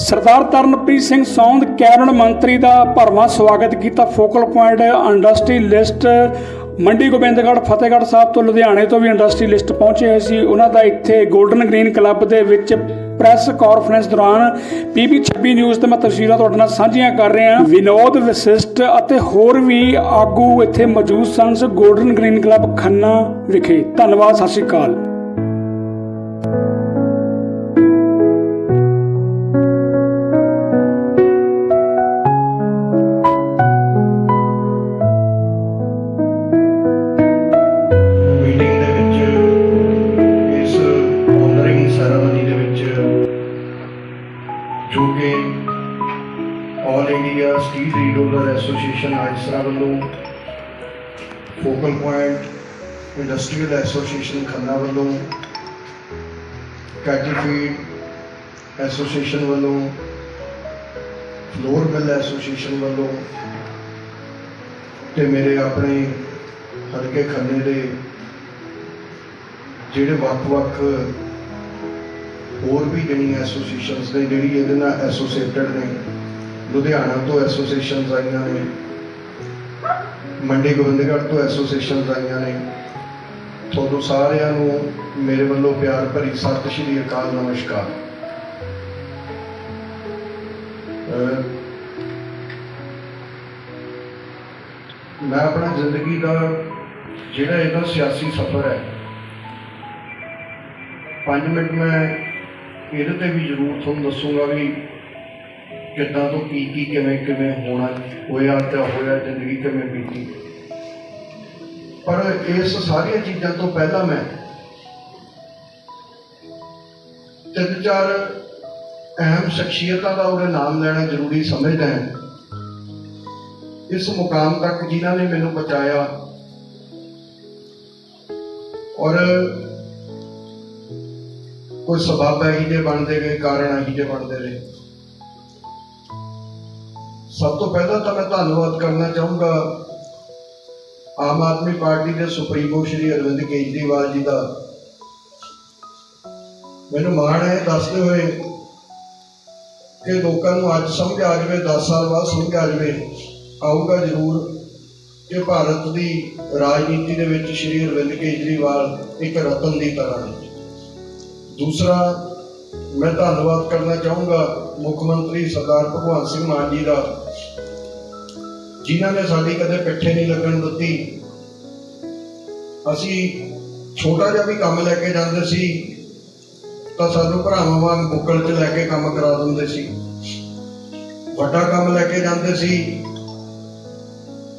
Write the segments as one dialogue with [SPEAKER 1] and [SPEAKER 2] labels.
[SPEAKER 1] ਸਰਦਾਰ Taranpreet Singh Sond, cabinet ਮੰਤਰੀ ਦਾ ਭਰਵਾਂ ਸਵਾਗਤ ਕੀਤਾ। Focal point industry list, Mandi Gobindgarh, Fatehgarh Sahib ਤੋਂ ਲੁਧਿਆਣੇ ਤੋਂ ਵੀ ਇੰਡਸਟਰੀ ਲਿਸਟ ਪਹੁੰਚੇ ਹੋਏ ਸੀ। ਉਹਨਾਂ ਦਾ ਇੱਥੇ 골ਡਨ ਗ੍ਰੀਨ ਕਲੱਬ ਦੇ ਵਿੱਚ ਪ੍ਰੈਸ ਕਾਨਫਰੰਸ ਦੌਰਾਨ ਪੀਬੀ 26 ਨਿਊਜ਼ ਤੇ ਮੈਂ ਤਸਵੀਰਾਂ ਤੁਹਾਡੇ ਨਾਲ ਸਾਂਝੀਆਂ ਕਰ ਰਿਹਾ। ਵਿਨੋਦ ਵਿਸ਼ਿਸ਼ਟ ਅਤੇ ਹੋਰ ਵੀ ਆਗੂ ਇੱਥੇ ਮੌਜੂਦ ਸਨ। ਗੋਲਡਨ ਗ੍ਰੀਨ ਕਲੱਬ ਖੰਨਾ ਵਿਖੇ। ਧੰਨਵਾਦ, ਸਤਿ ਸ਼੍ਰੀ ਅਕਾਲ।
[SPEAKER 2] ਸਟੀਲ ਐਸੋਸੀਏਸ਼ਨ ਆਇਸਰਾ ਵੱਲੋਂ focal point industrial association Khanna ਵੱਲੋਂ ਕੈਟਲ ਫੀਡ ਐਸੋਸੀਏਸ਼ਨ ਵੱਲੋਂ ਫਲੋਰ ਮਿਲ ਐਸੋਸੀਏਸ਼ਨ ਵੱਲੋਂ ਤੇ ਮੇਰੇ ਆਪਣੇ ਹਲਕੇ ਖੰਨੇ ਦੇ ਜਿਹੜੇ ਵੱਖ-ਵੱਖ ਹੋਰ ਵੀ ਜਿਹੜੀਆਂ ਐਸੋਸੀਏਸ਼ਨਸ ਨੇ, ਜਿਹੜੀ ਇਹਦੇ ਨਾਲ ਐਸੋਸੀਏਟਡ ਨੇ ਲੁਧਿਆਣਾ ਤੋਂ ਐਸੋਸੀਏਸ਼ਨਸ ਆਈਆਂ ਨੇ। ਮੰਡੀ ਗੋਬਿੰਦਗੜ੍ਹ ਤੋਂ ਐਸੋਸੀਏਸ਼ਨਸ ਆਈਆਂ ਨੇ। ਤੁਹਾਨੂੰ ਸਾਰਿਆਂ ਨੂੰ ਮੇਰੇ ਵੱਲੋਂ ਪਿਆਰ ਭਰੀ ਸਤਿ ਸ਼੍ਰੀ ਅਕਾਲ, ਨਮਸਕਾਰ। ਮੈਂ ਆਪਣਾ ਜ਼ਿੰਦਗੀ ਦਾ ਜਿਹੜਾ ਇਹਦਾ ਸਿਆਸੀ ਸਫ਼ਰ ਹੈ 5 ਮਿੰਟ ਮੈਂ ਇਹਦੇ ਤੇ ਵੀ ਜ਼ਰੂਰ ਤੁਹਾਨੂੰ ਦੱਸੂਗਾ ਵੀ ਕਿੱਦਾਂ ਤੋਂ ਕੀ ਕੀ ਕਿਵੇਂ ਕਿਵੇਂ ਹੋਣਾ, ਹੋਇਆ ਤੇ ਹੋਇਆ, ਜ਼ਿੰਦਗੀ ਕਿਵੇਂ ਬੀਤੀ। ਪਰ ਇਸ ਸਾਰੀਆਂ ਚੀਜ਼ਾਂ ਤੋਂ ਪਹਿਲਾਂ ਮੈਂ ਤਿੰਨ ਚਾਰ ਅਹਿਮ ਸ਼ਖਸੀਅਤਾਂ ਦਾ ਉਹਦੇ ਨਾਮ ਲੈਣਾ ਜ਼ਰੂਰੀ ਸਮਝਦਾ ਹਾਂ। ਇਸ ਮੁਕਾਮ ਤੱਕ ਜਿਨ੍ਹਾਂ ਨੇ ਮੈਨੂੰ ਪਹੁੰਚਾਇਆ ਔਰ ਕੋਈ ਸਬਬ ਇਹੀ ਦੇ ਬਣਦੇ ਗਏ, ਕਾਰਨ ਇਹੀ ਦੇ ਬਣਦੇ ਰਹੇ। ਸਭ ਤੋਂ ਪਹਿਲਾਂ ਤਾਂ ਮੈਂ ਧੰਨਵਾਦ ਕਰਨਾ ਚਾਹੂੰਗਾ ਆਮ ਆਦਮੀ ਪਾਰਟੀ ਦੇ ਸੁਪਰੀਮੋ ਸ਼੍ਰੀ ਅਰਵਿੰਦ ਕੇਜਰੀਵਾਲ ਜੀ ਦਾ। ਮੈਨੂੰ ਮਾਣ ਹੈ, ਦੱਸਦੇ ਹੋਏ ਕਿ ਲੋਕਾਂ ਨੂੰ ਅੱਜ ਸਮਝ ਆ ਜਾਵੇ 10 ਸਾਲ ਬਾਅਦ ਸਮਝ ਆ ਜਾਵੇ, ਆਊਗਾ ਜ਼ਰੂਰ ਕਿ ਭਾਰਤ ਦੀ ਰਾਜਨੀਤੀ ਦੇ ਵਿੱਚ ਸ਼੍ਰੀ ਅਰਵਿੰਦ ਕੇਜਰੀਵਾਲ ਇੱਕ ਰਤਨ ਦੀ ਤਰ੍ਹਾਂ ਹੈ ਦੂਸਰਾ, ਮੈਂ ਧੰਨਵਾਦ ਕਰਨਾ ਚਾਹੂੰਗਾ ਮੁੱਖ ਮੰਤਰੀ ਸਰਦਾਰ ਭਗਵੰਤ ਸਿੰਘ ਮਾਨ ਜੀ ਦਾ ਜਿਨ੍ਹਾਂ ਨੇ ਸਾਡੀ ਕਦੇ ਪਿੱਠੇ ਨਹੀਂ ਲੱਗਣ ਦਿੱਤੀ, ਅਸੀਂ ਛੋਟਾ ਜਿਹਾ ਵੀ ਕੰਮ ਲੈ ਕੇ ਜਾਂਦੇ ਸੀ, ਤਾਂ ਸਾਨੂੰ ਭਰਾਵਾਂ ਵਾਂਗ ਬੁੱਕਲ 'ਚ ਲੈ ਕੇ ਕੰਮ ਕਰਾ ਦਿੰਦੇ ਸੀ। ਵੱਡਾ ਕੰਮ ਲੈ ਕੇ ਜਾਂਦੇ ਸੀ,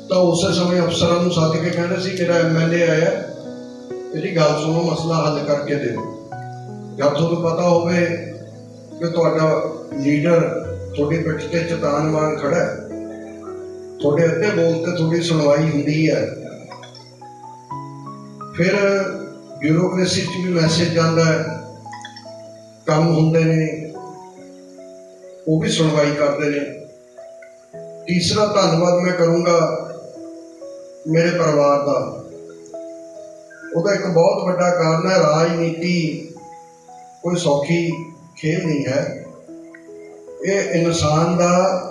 [SPEAKER 2] ਤਾਂ ਉਸੇ ਸਮੇਂ ਅਫਸਰਾਂ ਨੂੰ ਸੱਦ ਕੇ ਕਹਿੰਦੇ ਸੀ ਮੇਰਾ ਐਮਐਲਏ ਆਇਆ ਇਹਦੀ ਗੱਲ ਸੁਣੋ, ਮਸਲਾ ਹੱਲ ਕਰਕੇ ਦਿਓ। ਜਦ ਤੁਹਾਨੂੰ ਪਤਾ ਹੋਵੇ ਕਿ ਤੁਹਾਡਾ ਲੀਡਰ ਤੁਹਾਡੀ ਪਿੱਠ ਤੇ ਚਟਾਨ ਵਾਂਗ ਖੜਾ ਹੈ ਤੁਹਾਡੇ ਅੱਧੇ ਬੋਲ ਤੇ ਤੁਹਾਡੀ ਸੁਣਵਾਈ ਹੁੰਦੀ ਹੈ। ਫਿਰ ਬਿਊਰੋਕ੍ਰੇਸੀ 'ਚ ਵੀ ਮੈਸੇਜ ਜਾਂਦਾ ਹੈ। ਕੰਮ ਹੁੰਦੇ ਨੇ, ਉਹ ਵੀ ਸੁਣਵਾਈ ਕਰਦੇ ਨੇ। ਤੀਸਰਾ ਧੰਨਵਾਦ ਮੈਂ ਕਰੂੰਗਾ ਮੇਰੇ ਪਰਿਵਾਰ ਦਾ। ਉਹਦਾ ਇੱਕ ਬਹੁਤ ਵੱਡਾ ਕਾਰਨ ਹੈ, ਰਾਜਨੀਤੀ ਕੋਈ ਸੌਖੀ ਖੇਡ ਨਹੀਂ ਹੈ। ਇਹ ਇਨਸਾਨ ਦਾ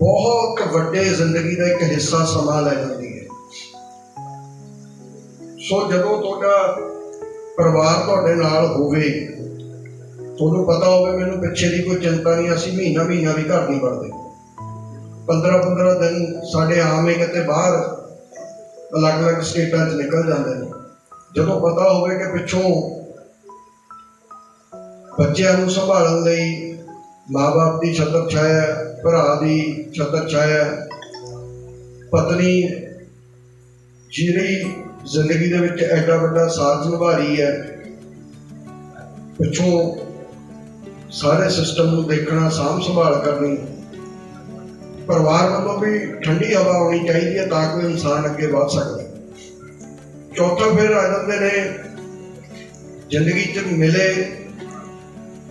[SPEAKER 2] ਬਹੁਤ ਵੱਡੇ ਜ਼ਿੰਦਗੀ ਦਾ ਇੱਕ ਹਿੱਸਾ ਸਮਾਂ ਲੈ ਜਾਂਦੀ ਹੈ। ਸੋ ਜਦੋਂ ਤੁਹਾਡਾ ਪਰਿਵਾਰ ਤੁਹਾਡੇ ਨਾਲ ਹੋਵੇ, ਤੁਹਾਨੂੰ ਪਤਾ ਹੋਵੇ ਮੈਨੂੰ ਪਿੱਛੇ ਦੀ ਕੋਈ ਚਿੰਤਾ ਨਹੀਂ, ਅਸੀਂ ਮਹੀਨਾ ਮਹੀਨਾ ਵੀ ਘਰ ਨਹੀਂ ਵੜਦੇ। 15 15 ਦਿਨ ਸਾਡੇ ਆਮ ਕਿਤੇ ਬਾਹਰ ਅਲੱਗ-ਅਲੱਗ ਸਟੇਟਾਂ 'ਚ ਨਿਕਲ ਜਾਂਦੇ ਨੇ। ਜਦੋਂ ਪਤਾ ਹੋਵੇ ਕਿ ਪਿੱਛੋਂ ਬੱਚਿਆਂ ਨੂੰ ਸੰਭਾਲਣ ਲਈ ਮਾਪੇ ਦੀ ਛਤਰ ਛਾਇਆ ਭਰਾ ਦੀ ਛਤਰ ਛਾਇਆ ਪਤਨੀ ਜਿਹੜੀ ਜ਼ਿੰਦਗੀ ਦੇ ਵਿੱਚ ਐਡਾ ਵੱਡਾ ਸਾਥ ਨਿਭਾ ਰਹੀ ਹੈ, ਪਿੱਛੋਂ ਸਾਰੇ ਸਿਸਟਮ ਨੂੰ ਦੇਖਣਾ, ਸਾਂਭ ਸੰਭਾਲ ਕਰਨੀ, ਪਰਿਵਾਰ ਵੱਲੋਂ ਵੀ ਠੰਡੀ ਹਵਾ ਆਉਣੀ ਚਾਹੀਦੀ ਹੈ ਤਾਂ ਕਿ ਇਨਸਾਨ ਅੱਗੇ ਵਧ ਸਕਦਾ ਹੈ। ਚੌਥਾ ਫਿਰ ਆ ਜਾਂਦੇ ਨੇ, ਜ਼ਿੰਦਗੀ 'ਚ ਮਿਲੇ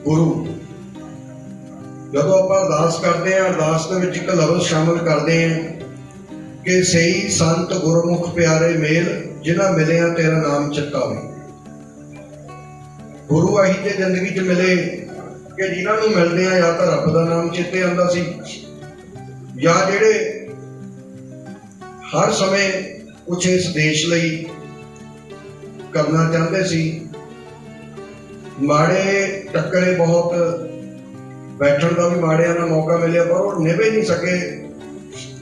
[SPEAKER 2] ਗੁਰੂ ਜਦੋਂ ਆਪਾਂ ਅਰਦਾਸ ਕਰਦੇ ਹਾਂ, ਅਰਦਾਸ ਦੇ ਵਿੱਚ ਇੱਕ ਲਫ਼ਜ਼ ਸ਼ਾਮਲ ਕਰਦੇ ਹਾਂ ਕਿ ਸਹੀ ਸੰਤ ਗੁਰਮੁਖ ਪਿਆਰੇ ਮੇਲ, ਜਿਨ੍ਹਾਂ ਮਿਲਿਆ ਤੇਰਾ ਨਾਮ ਚਿਤਾਵੇ ਗੁਰੂ ਆਹੀ ਤੇ ਜ਼ਿੰਦਗੀ 'ਚ ਮਿਲੇ ਕਿ ਜਿਨ੍ਹਾਂ ਨੂੰ ਮਿਲਦੇ ਆ, ਜਾਂ ਤਾਂ ਰੱਬ ਦਾ ਨਾਮ ਚੇਤੇ ਆਉਂਦਾ ਸੀ, ਜਾਂ ਜਿਹੜੇ ਹਰ ਸਮੇਂ ਕੁਛ ਇਸ ਦੇਸ਼ ਲਈ ਕਰਨਾ ਚਾਹੁੰਦੇ ਸੀ। ਮਾੜੇ ਟੱਕਰੇ ਬਹੁਤ ਬੈਠਣ ਦਾ ਵੀ ਮਾੜਿਆਂ ਦਾ ਮੌਕਾ ਮਿਲਿਆ, ਪਰ ਉਹ ਨਿਭੇ ਨਹੀਂ ਸਕੇ।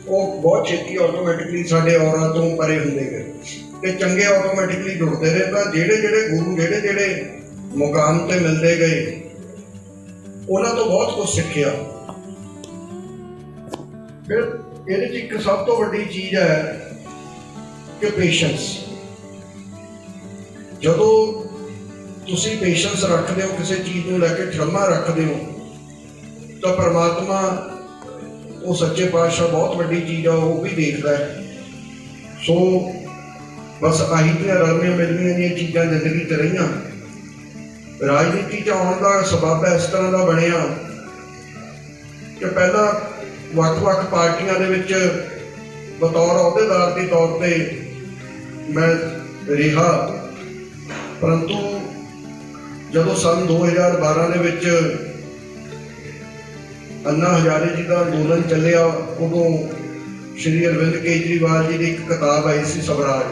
[SPEAKER 2] ਉਹ ਬਹੁਤ ਛੇਤੀ ਆਟੋਮੈਟਿਕਲੀ ਸਾਡੇ ਔਰਾਂ ਤੋਂ ਪਰੇ ਹੁੰਦੇ ਗਏ। ਤੇ ਚੰਗੇ ਆਟੋਮੈਟਿਕਲੀ ਜੁੜਦੇ ਰਹੇ। ਤਾਂ ਜਿਹੜੇ ਜਿਹੜੇ ਗੁਰੂ, ਜਿਹੜੇ ਜਿਹੜੇ ਮੁਕਾਮ ਤੇ ਮਿਲਦੇ ਗਏ, ਉਹਨਾਂ ਤੋਂ ਬਹੁਤ ਕੁਝ ਸਿੱਖਿਆ। ਫਿਰ ਇਹਦੇ ਚ ਇੱਕ ਸਭ ਤੋਂ ਵੱਡੀ ਚੀਜ਼ ਹੈ ਕਿ ਪੇਸ਼ੈਂਸ ਜਦੋਂ ਤੁਸੀਂ ਪੇਸ਼ੈਂਸ ਰੱਖਦੇ ਹੋ, ਕਿਸੇ ਚੀਜ਼ ਨੂੰ ਲੈ ਕੇ ਠਰਮਾ ਰੱਖਦੇ ਹੋ ਤਾਂ ਪਰਮਾਤਮਾ, ਉਹ ਸੱਚੇ ਪਾਤਸ਼ਾਹ ਬਹੁਤ ਵੱਡੀ ਚੀਜ਼ ਆ, ਉਹ ਵੀ ਦੇਖਦਾ ਹੈ। ਸੋ ਬਸ ਆਹੀ ਦੀਆਂ ਰਲਮੀਆਂ ਮਿਲਵੀਆਂ ਦੀਆਂ ਚੀਜ਼ਾਂ ਜ਼ਿੰਦਗੀ 'ਚ ਰਹੀਆਂ। ਰਾਜਨੀਤੀ 'ਚ ਆਉਣ ਦਾ ਸਬਬ ਇਸ ਤਰ੍ਹਾਂ ਦਾ ਬਣਿਆ। ਕਿ ਪਹਿਲਾਂ ਵੱਖ-ਵੱਖ ਪਾਰਟੀਆਂ ਦੇ ਵਿੱਚ ਬਤੌਰ ਅਹੁਦੇਦਾਰ ਦੇ ਤੌਰ ਤੇ ਮੈਂ ਰਿਹਾ। ਪਰੰਤੂ ਜਦੋਂ ਸੰਨ 2012 ਦੇ ਵਿੱਚ ਅੰਨਾ ਹਜ਼ਾਰੇ ਜੀ ਦਾ ਅੰਦੋਲਨ ਚੱਲਿਆ, ਉਦੋਂ ਸ਼੍ਰੀ ਅਰਵਿੰਦ ਕੇਜਰੀਵਾਲ ਜੀ ਦੀ ਇੱਕ ਕਿਤਾਬ ਆਈ ਸੀ ਸਵਰਾਜ।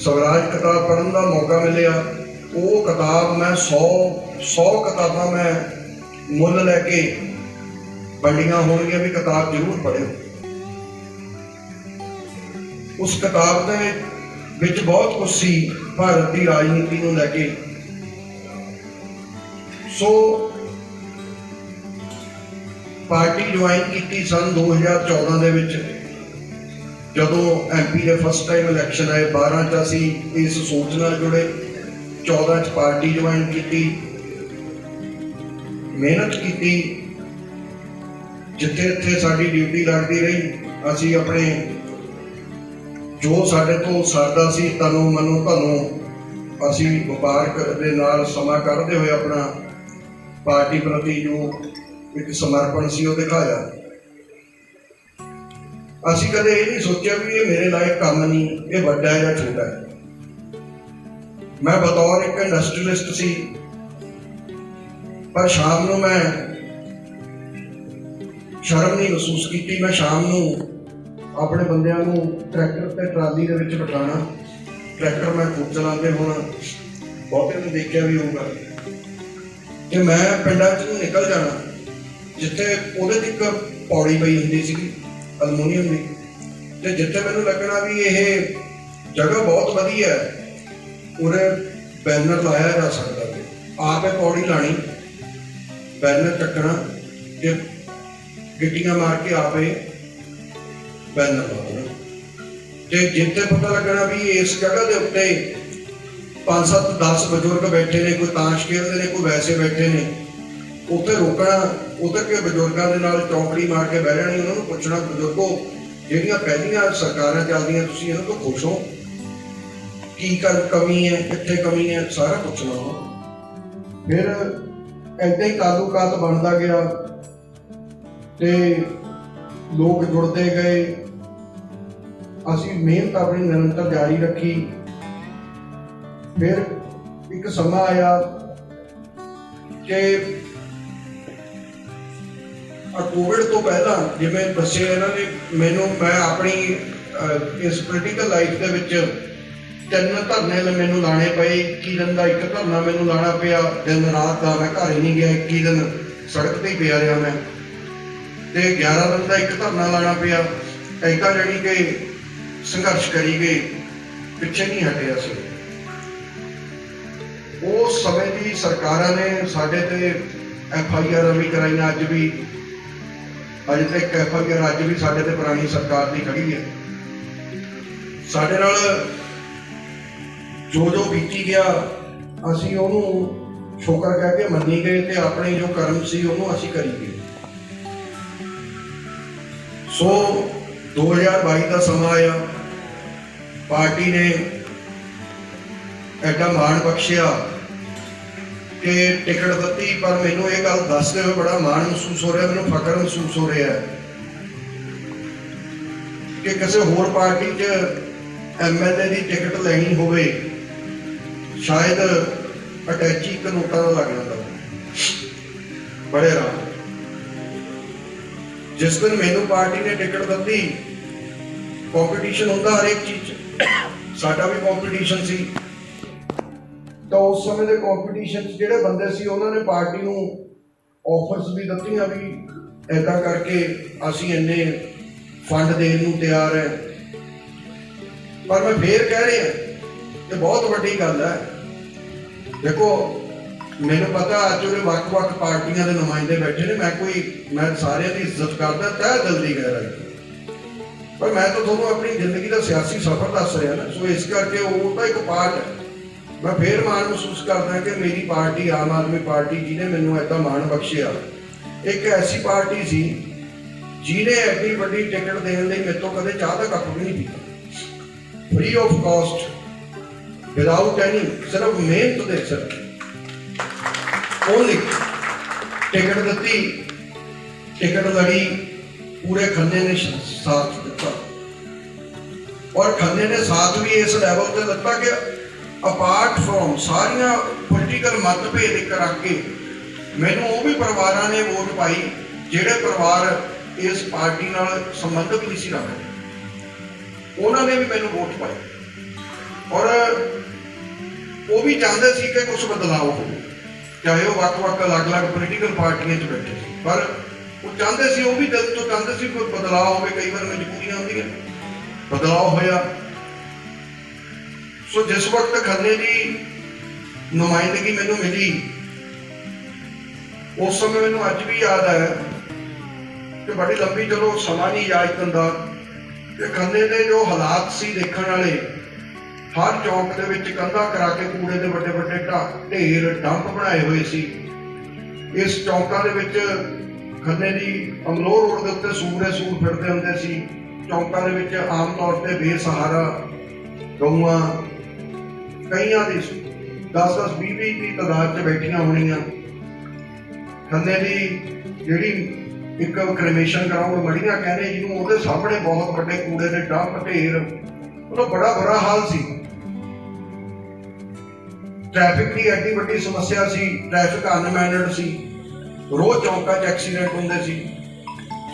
[SPEAKER 2] ਸਵਰਾਜ ਕਿਤਾਬ ਪੜ੍ਹਨ ਦਾ ਮੌਕਾ ਮਿਲਿਆ। ਉਹ ਕਿਤਾਬ ਮੈਂ 100 100 ਕਿਤਾਬਾਂ ਮੈਂ ਮੁੱਲ ਲੈ ਕੇ ਵੰਡੀਆਂ ਹੋਣਗੀਆਂ ਵੀ ਕਿਤਾਬ ਜ਼ਰੂਰ ਪੜ੍ਹਿਓ। ਉਸ ਕਿਤਾਬ ਦੇ ਵਿੱਚ ਬਹੁਤ ਕੁਝ ਸੀ, ਭਾਰਤ ਦੀ ਰਾਜਨੀਤੀ ਨੂੰ ਲੈ ਕੇ। ਸੋ ਪਾਰਟੀ ਜੁਆਇਨ ਕੀਤੀ ਸਨ 2014 ਦੇ ਵਿੱਚ। ਜਦੋਂ ਐਮਪੀ ਦੇ ਫਸਟ ਟਾਈਮ ਇਲੈਕਸ਼ਨ ਆਏ 12 ਚ ਅਸੀਂ ਇਸ ਸੋਚ ਨਾਲ ਜੁੜੇ 14 ਚ ਪਾਰਟੀ ਜੁਆਇਨ ਕੀਤੀ। ਮਿਹਨਤ ਕੀਤੀ। ਜਿੱਥੇ ਜਿੱਥੇ ਸਾਡੀ ਡਿਊਟੀ ਲੱਗਦੀ ਰਹੀ, ਅਸੀਂ ਆਪਣੇ ਜੋ ਸਾਡੇ ਤੋਂ ਸਰਦਾ ਸੀ, ਤਨੋਂ ਮਨੋਂ ਤੁਹਾਨੂੰ ਅਸੀਂ ਵਪਾਰਕ ਦੇ ਨਾਲ ਸਮਾਂ ਕੱਢਦੇ ਹੋਏ ਆਪਣਾ ਪਾਰਟੀ ਪ੍ਰਤੀ ਜੋ ਇੱਕ ਸਮਰਪਣ ਸੀ ਉਹ ਦਿਖਾਇਆ ਅਸੀਂ ਕਦੇ ਇਹ ਨਹੀਂ ਸੋਚਿਆ ਵੀ ਇਹ ਮੇਰੇ ਲਾਇਕ ਕੰਮ ਨਹੀਂ, ਇਹ ਵੱਡਾ ਹੈ ਜਾਂ ਛੋਟਾ ਹੈ। ਮੈਂ ਬਤੌਰ ਇੱਕ ਇੰਡਸਟਰੀਲਿਸਟ ਸੀ। ਪਰ ਸ਼ਾਮ ਨੂੰ ਮੈਂ ਸ਼ਰਮ ਨਹੀਂ ਮਹਿਸੂਸ ਕੀਤੀ, ਮੈਂ ਸ਼ਾਮ ਨੂੰ ਆਪਣੇ ਬੰਦਿਆਂ ਨੂੰ ਟਰੈਕਟਰ ਤੇ ਟਰਾਲੀ ਦੇ ਵਿੱਚ ਬਿਠਾਣਾ ਟਰੈਕਟਰ ਮੈਂ ਖੁਦ ਚਲਾਉਂਦੇ ਹੁਣ, ਬਹੁਤੇ ਨੂੰ ਦੇਖਿਆ ਵੀ ਹੋਊਗਾ। ਕਿ ਮੈਂ ਪਿੰਡਾਂ 'ਚ ਨਿਕਲ ਜਾਣਾ। ਜਿੱਥੇ ਉਹਦੇ ਤੇ ਇੱਕ ਪੌੜੀ ਪਈ ਹੁੰਦੀ ਸੀਗੀ, ਅਲਮੋਨੀਅਮ ਦੀ। ਤੇ ਜਿੱਥੇ ਮੈਨੂੰ ਲੱਗਣਾ ਵੀ ਇਹ ਜਗ੍ਹਾ ਬਹੁਤ ਵਧੀਆ ਹੈ ਉਰੇ ਬੈਨਰ ਲਾਇਆ ਜਾ ਸਕਦਾ ਹੈ ਆਪੇ ਪੌੜੀ ਲਾਣੀ, ਬੈਨਰ ਚੱਕਣਾ, ਤੇ ਗਿੱਟੀਆਂ ਮਾਰ ਕੇ ਆਪੇ ਬੈਨਰ ਲਾਉਣਾ ਤੇ ਜਿੱਥੇ ਪਤਾ ਲੱਗਣਾ ਵੀ ਇਸ ਜਗ੍ਹਾ ਦੇ ਉੱਤੇ 5 7 10 ਬਜ਼ੁਰਗ ਬੈਠੇ ਨੇ, ਕੋਈ ਤਾਸ਼ ਖੇਡਦੇ ਨੇ, ਕੋਈ ਵੈਸੇ ਬੈਠੇ ਨੇ ਉੱਥੇ ਰੋਕਣਾ, ਉੱਥੇ ਕੇ ਬਜ਼ੁਰਗਾਂ ਦੇ ਨਾਲ ਚੌਂਕੜੀ ਮਾਰ ਕੇ ਬਹਿ ਜਾਣੀ, ਉਹਨਾਂ ਨੂੰ ਪੁੱਛਣਾ, ਬਜ਼ੁਰਗੋ, ਜਿਹੜੀਆਂ ਪਹਿਲੀਆਂ ਸਰਕਾਰਾਂ ਚੱਲਦੀਆਂ, ਤੁਸੀਂ ਇਹਨਾਂ ਤੋਂ ਖੁਸ਼ ਹੋ? ਕੀ ਕਰ, ਕਮੀ ਹੈ? ਕਿੱਥੇ ਕਮੀ ਹੈ? ਸਾਰਾ ਪੁੱਛਣਾ ਫਿਰ ਏਦਾਂ ਹੀ ਤਾਲੁਕਾਤ ਬਣਦਾ ਗਿਆ ਤੇ ਲੋਕ ਜੁੜਦੇ ਗਏ। ਅਸੀਂ ਮਿਹਨਤ ਆਪਣੀ ਨਿਰੰਤਰ ਜਾਰੀ ਰੱਖੀ। ਫਿਰ ਇੱਕ ਸਮਾਂ ਆਇਆ ਕਿ ਕੋਵਿਡ ਤੋਂ ਪਹਿਲਾਂ ਜਿਵੇਂ ਦੱਸਿਆ ਇਹਨਾਂ ਨੇ, ਮੈਨੂੰ, ਮੈਂ ਆਪਣੀ ਇਸ ਪੋਲੀਟੀਕਲ ਲਾਈਫ ਦੇ ਵਿੱਚ ਤਿੰਨ ਧਰਨੇ ਲ- ਮੈਨੂੰ ਲਾਣੇ ਪਏ। 21 ਦਿਨ ਦਾ ਇੱਕ ਧਰਨਾ ਮੈਨੂੰ ਲਾਣਾ ਪਿਆ। ਦਿਨ ਰਾਤ ਦਾ ਮੈਂ ਘਰ ਹੀ ਨਹੀਂ ਗਿਆ। 21 ਦਿਨ ਸੜਕ ਤੇ ਹੀ ਪਿਆ ਰਿਹਾ ਮੈਂ। ਤੇ 11 ਦਿਨ ਦਾ ਇੱਕ ਧਰਨਾ ਲਾਣਾ ਪਿਆ। ਐਦਾਂ ਜਿਹੜੀ ਕਿ ਸੰਘਰਸ਼ ਕਰੀ ਗਏ। ਪਿੱਛੇ ਨਹੀਂ ਹਟਿਆ ਸੀ। ਉਸ ਸਮੇਂ ਦੀ ਸਰਕਾਰਾਂ ਨੇ ਸਾਡੇ ਤੇ ਐਫ ਆਈ ਆਰ ਵੀ ਕਰਾਈਆਂ। ਅੱਜ ਵੀ ਅਜੇ ਤੱਕ ਐਫ ਆਈ ਆਰ ਅੱਜ ਵੀ ਸਾਡੇ ਤੇ ਪੁਰਾਣੀ ਸਰਕਾਰ ਦੀ ਖੜੀ ਹੈ। ਸਾਡੇ ਨਾਲ ਜੋ ਜੋ ਬੀਤੀ ਗਿਆ, ਅਸੀਂ ਉਹਨੂੰ ਸ਼ੁਕਰ ਕਹਿ ਕੇ ਮੰਨੀ ਗਏ ਤੇ ਆਪਣੇ ਜੋ ਕਰਮ ਸੀ ਉਹਨੂੰ ਅਸੀਂ ਕਰੀ ਗਏ। ਸੋ 2022 ਦਾ ਸਮਾਂ ਆਇਆ। ਪਾਰਟੀ ਨੇ ਐਡਾ ਮਾਣ ਬਖਸ਼ਿਆ। ਕਿ ਟਿਕਟ ਦਿੱਤੀ, ਪਰ ਮੈਨੂੰ ਇਹ ਗੱਲ ਦੱਸਦੇ ਹੋਏ ਬੜਾ ਮਾਣ ਮਹਿਸੂਸ ਹੋ ਰਿਹਾ, ਮੈਨੂੰ ਫਖਰ ਮਹਿਸੂਸ ਹੋ ਰਿਹਾ ਕਿ ਕਿਸੇ ਹੋਰ ਪਾਰਟੀ 'ਚ ਐਮਐਲਏ ਦੀ ਟਿਕਟ ਲੈਣੀ ਹੋਵੇ, ਸ਼ਾਇਦ ਅਟੈਚੀ ਇੱਕ ਨੋਟਾਂ ਦਾ ਲੱਗ ਜਾਂਦਾ ਬੜੇ ਆਰਾਮ। ਜਿਸ ਦਿਨ ਮੈਨੂੰ ਪਾਰਟੀ ਨੇ ਟਿਕਟ ਦਿੱਤੀ ਕੰਪੀਟੀਸ਼ਨ ਹੁੰਦਾ ਹਰੇਕ ਚੀਜ਼ 'ਚ। ਸਾਡਾ ਵੀ ਕੰਪੀਟੀਸ਼ਨ ਸੀ। ਤਾਂ ਉਸ ਸਮੇਂ ਦੇ ਕੰਪੀਟੀਸ਼ਨ 'ਚ ਜਿਹੜੇ ਬੰਦੇ ਸੀ, ਉਹਨਾਂ ਨੇ ਪਾਰਟੀ ਨੂੰ ਆਫਰਸ ਵੀ ਦਿੱਤੀਆਂ ਵੀ ਐਦਾਂ ਕਰਕੇ ਅਸੀਂ ਇੰਨੇ ਫੰਡ ਦੇਣ ਨੂੰ ਤਿਆਰ ਹੈ ਪਰ ਮੈਂ ਫੇਰ ਕਹਿ ਰਿਹਾ, ਇਹ ਬਹੁਤ ਵੱਡੀ ਗੱਲ ਹੈ ਦੇਖੋ, ਮੈਨੂੰ ਪਤਾ ਅੱਜ ਉਹਦੇ ਵੱਖ-ਵੱਖ ਪਾਰਟੀਆਂ ਦੇ ਨੁਮਾਇੰਦੇ ਬੈਠੇ ਨੇ, ਮੈਂ ਕੋਈ, ਮੈਂ ਸਾਰਿਆਂ ਦੀ ਇੱਜ਼ਤ ਕਰਦਾ, ਤਹਿ ਦਿਲ ਦੀ ਗਹਿਰਾਈ ਪਰ ਮੈਂ ਤਾਂ ਤੁਹਾਨੂੰ ਆਪਣੀ ਜ਼ਿੰਦਗੀ ਦਾ ਸਿਆਸੀ ਸਫ਼ਰ ਦੱਸ ਰਿਹਾ ਨਾ, ਸੋ ਇਸ ਕਰਕੇ ਉਹ ਤਾਂ ਇੱਕ ਪਾਰਟ ਹੈ ਮੈਂ ਫੇਰ ਮਾਣ ਮਹਿਸੂਸ ਕਰਦਾ ਕਿ ਮੇਰੀ ਪਾਰਟੀ, ਆਮ ਆਦਮੀ ਪਾਰਟੀ ਜਿਹਨੇ ਮੈਨੂੰ ਐਦਾਂ ਮਾਣ ਬਖਸ਼ਿਆ। ਇੱਕ ਐਸੀ ਪਾਰਟੀ ਸੀ, ਜਿਹਨੇ ਐਡੀ ਵੱਡੀ ਟਿਕਟ ਦੇਣ ਲਈ ਮੇਰੇ ਤੋਂ ਕਦੇ ਚਾਹ ਦਾ ਕੱਪ ਵੀ ਨਹੀਂ ਪੀਤਾ। Free of cost without any ਸਿਰਫ ਮਿਹਨਤ ਦੇ ਸਿਰ। ਓਨਲੀ ਟਿਕਟ ਦਿੱਤੀ, ਟਿਕਟ ਲੜੀ, ਪੂਰੇ ਖੰਨੇ ਨੇ ਸਾਥ ਦਿੱਤਾ। ਔਰ ਖੰਨੇ ਨੇ ਸਾਥ ਵੀ ਇਸ ਲੈਵਲ ਤੇ ਦਿੱਤਾ ਕਿ ਅਪਾਰਟ ਫਰੋਮ ਸਾਰੀਆਂ ਪੋਲੀਟੀਕਲ ਮਤਭੇਦ ਇੱਕ ਰੱਖ ਕੇ, ਮੈਨੂੰ ਉਹ ਵੀ ਪਰਿਵਾਰਾਂ ਨੇ ਵੋਟ ਪਾਈ, ਜਿਹੜੇ ਪਰਿਵਾਰ ਇਸ ਪਾਰਟੀ ਨਾਲ ਸੰਬੰਧਿਤ ਨਹੀਂ ਸੀ ਰੱਖਦੇ। ਉਹਨਾਂ ਨੇ ਵੀ ਮੈਨੂੰ ਵੋਟ ਪਾਈ। ਔਰ ਉਹ ਵੀ ਚਾਹੁੰਦੇ ਸੀ ਕਿ ਕੁਝ ਬਦਲਾਅ ਹੋਵੇ, ਚਾਹੇ ਉਹ ਵੱਖ-ਵੱਖ ਅਲੱਗ-ਅਲੱਗ ਪੋਲੀਟੀਕਲ ਪਾਰਟੀਆਂ 'ਚ ਬੈਠੇ ਸੀ। ਪਰ ਉਹ ਚਾਹੁੰਦੇ ਸੀ, ਉਹ ਵੀ ਦਿਲ ਤੋਂ ਚਾਹੁੰਦੇ ਸੀ ਕੋਈ ਬਦਲਾਅ ਹੋਵੇ। ਕਈ ਵਾਰ ਮਜਬੂਰੀਆਂ ਹੁੰਦੀਆਂ। ਬਦਲਾਅ ਹੋਇਆ ਸੋ ਜਿਸ ਵਕਤ ਖੰਨੇ ਦੀ ਨੁਮਾਇੰਦਗੀ ਮੈਨੂੰ ਮਿਲੀ, ਉਸ ਸਮੇਂ ਮੈਨੂੰ ਅੱਜ ਵੀ ਯਾਦ ਹੈ ਕਿ ਬੜੀ ਲੰਬੀ ਚਲੋ ਸਮਾਂ ਨਹੀਂ ਯਾਦ ਦਿੰਦਾ ਕਿ ਖੰਨੇ ਦੇ ਜੋ ਹਾਲਾਤ ਸੀ ਦੇਖਣ ਵਾਲੇ, ਹਰ ਚੌਂਕ ਦੇ ਵਿੱਚ ਕੰਧਾ ਕਰਾ ਕੇ ਕੂੜੇ ਦੇ ਵੱਡੇ ਵੱਡੇ ਢੇਰ, ਡੰਪ ਬਣਾਏ ਹੋਏ ਸੀ। ਇਸ ਚੌਂਕਾਂ ਦੇ ਵਿੱਚ ਖੰਨੇ ਦੀ ਅਮਲੋਹ ਰੋਡ ਦੇ ਉੱਤੇ ਸੂਰੇ ਸੂਰ ਫਿਰਦੇ ਹੁੰਦੇ ਸੀ। ਚੌਂਕਾਂ ਦੇ ਵਿੱਚ ਆਮ ਤੌਰ ਤੇ ਬੇਸਹਾਰਾ ਗਊਆਂ ਕਈਆਂ ਦੀ 10-10 20-20 ਦੀ ਤਾਦਾਦ 'ਚ ਬੈਠੀਆਂ ਹੋਣੀਆਂ। ਖੰਨੇ ਦੀ ਜਿਹੜੀ ਇੱਕ ਕ੍ਰੇਮੇਸ਼ਨ ਗਰਾਊਂਡ ਮੜੀਆਂ ਕਹਿੰਦੇ ਜਿਹਨੂੰ ਉਹਦੇ ਸਾਹਮਣੇ ਬਹੁਤ ਵੱਡੇ ਕੂੜੇ ਦੇ ਡੰਪ ਢੇਰ। ਉਹਦਾ ਬੜਾ ਬੁਰਾ ਹਾਲ ਸੀ। ਟ੍ਰੈਫਿਕ ਦੀ ਐਡੀ ਵੱਡੀ ਸਮੱਸਿਆ ਸੀ ਟ੍ਰੈਫਿਕ ਅਨਮੈਨਡ ਸੀ। ਰੋਜ਼ ਚੌਂਕਾਂ 'ਚ ਐਕਸੀਡੈਂਟ ਹੁੰਦੇ ਸੀ।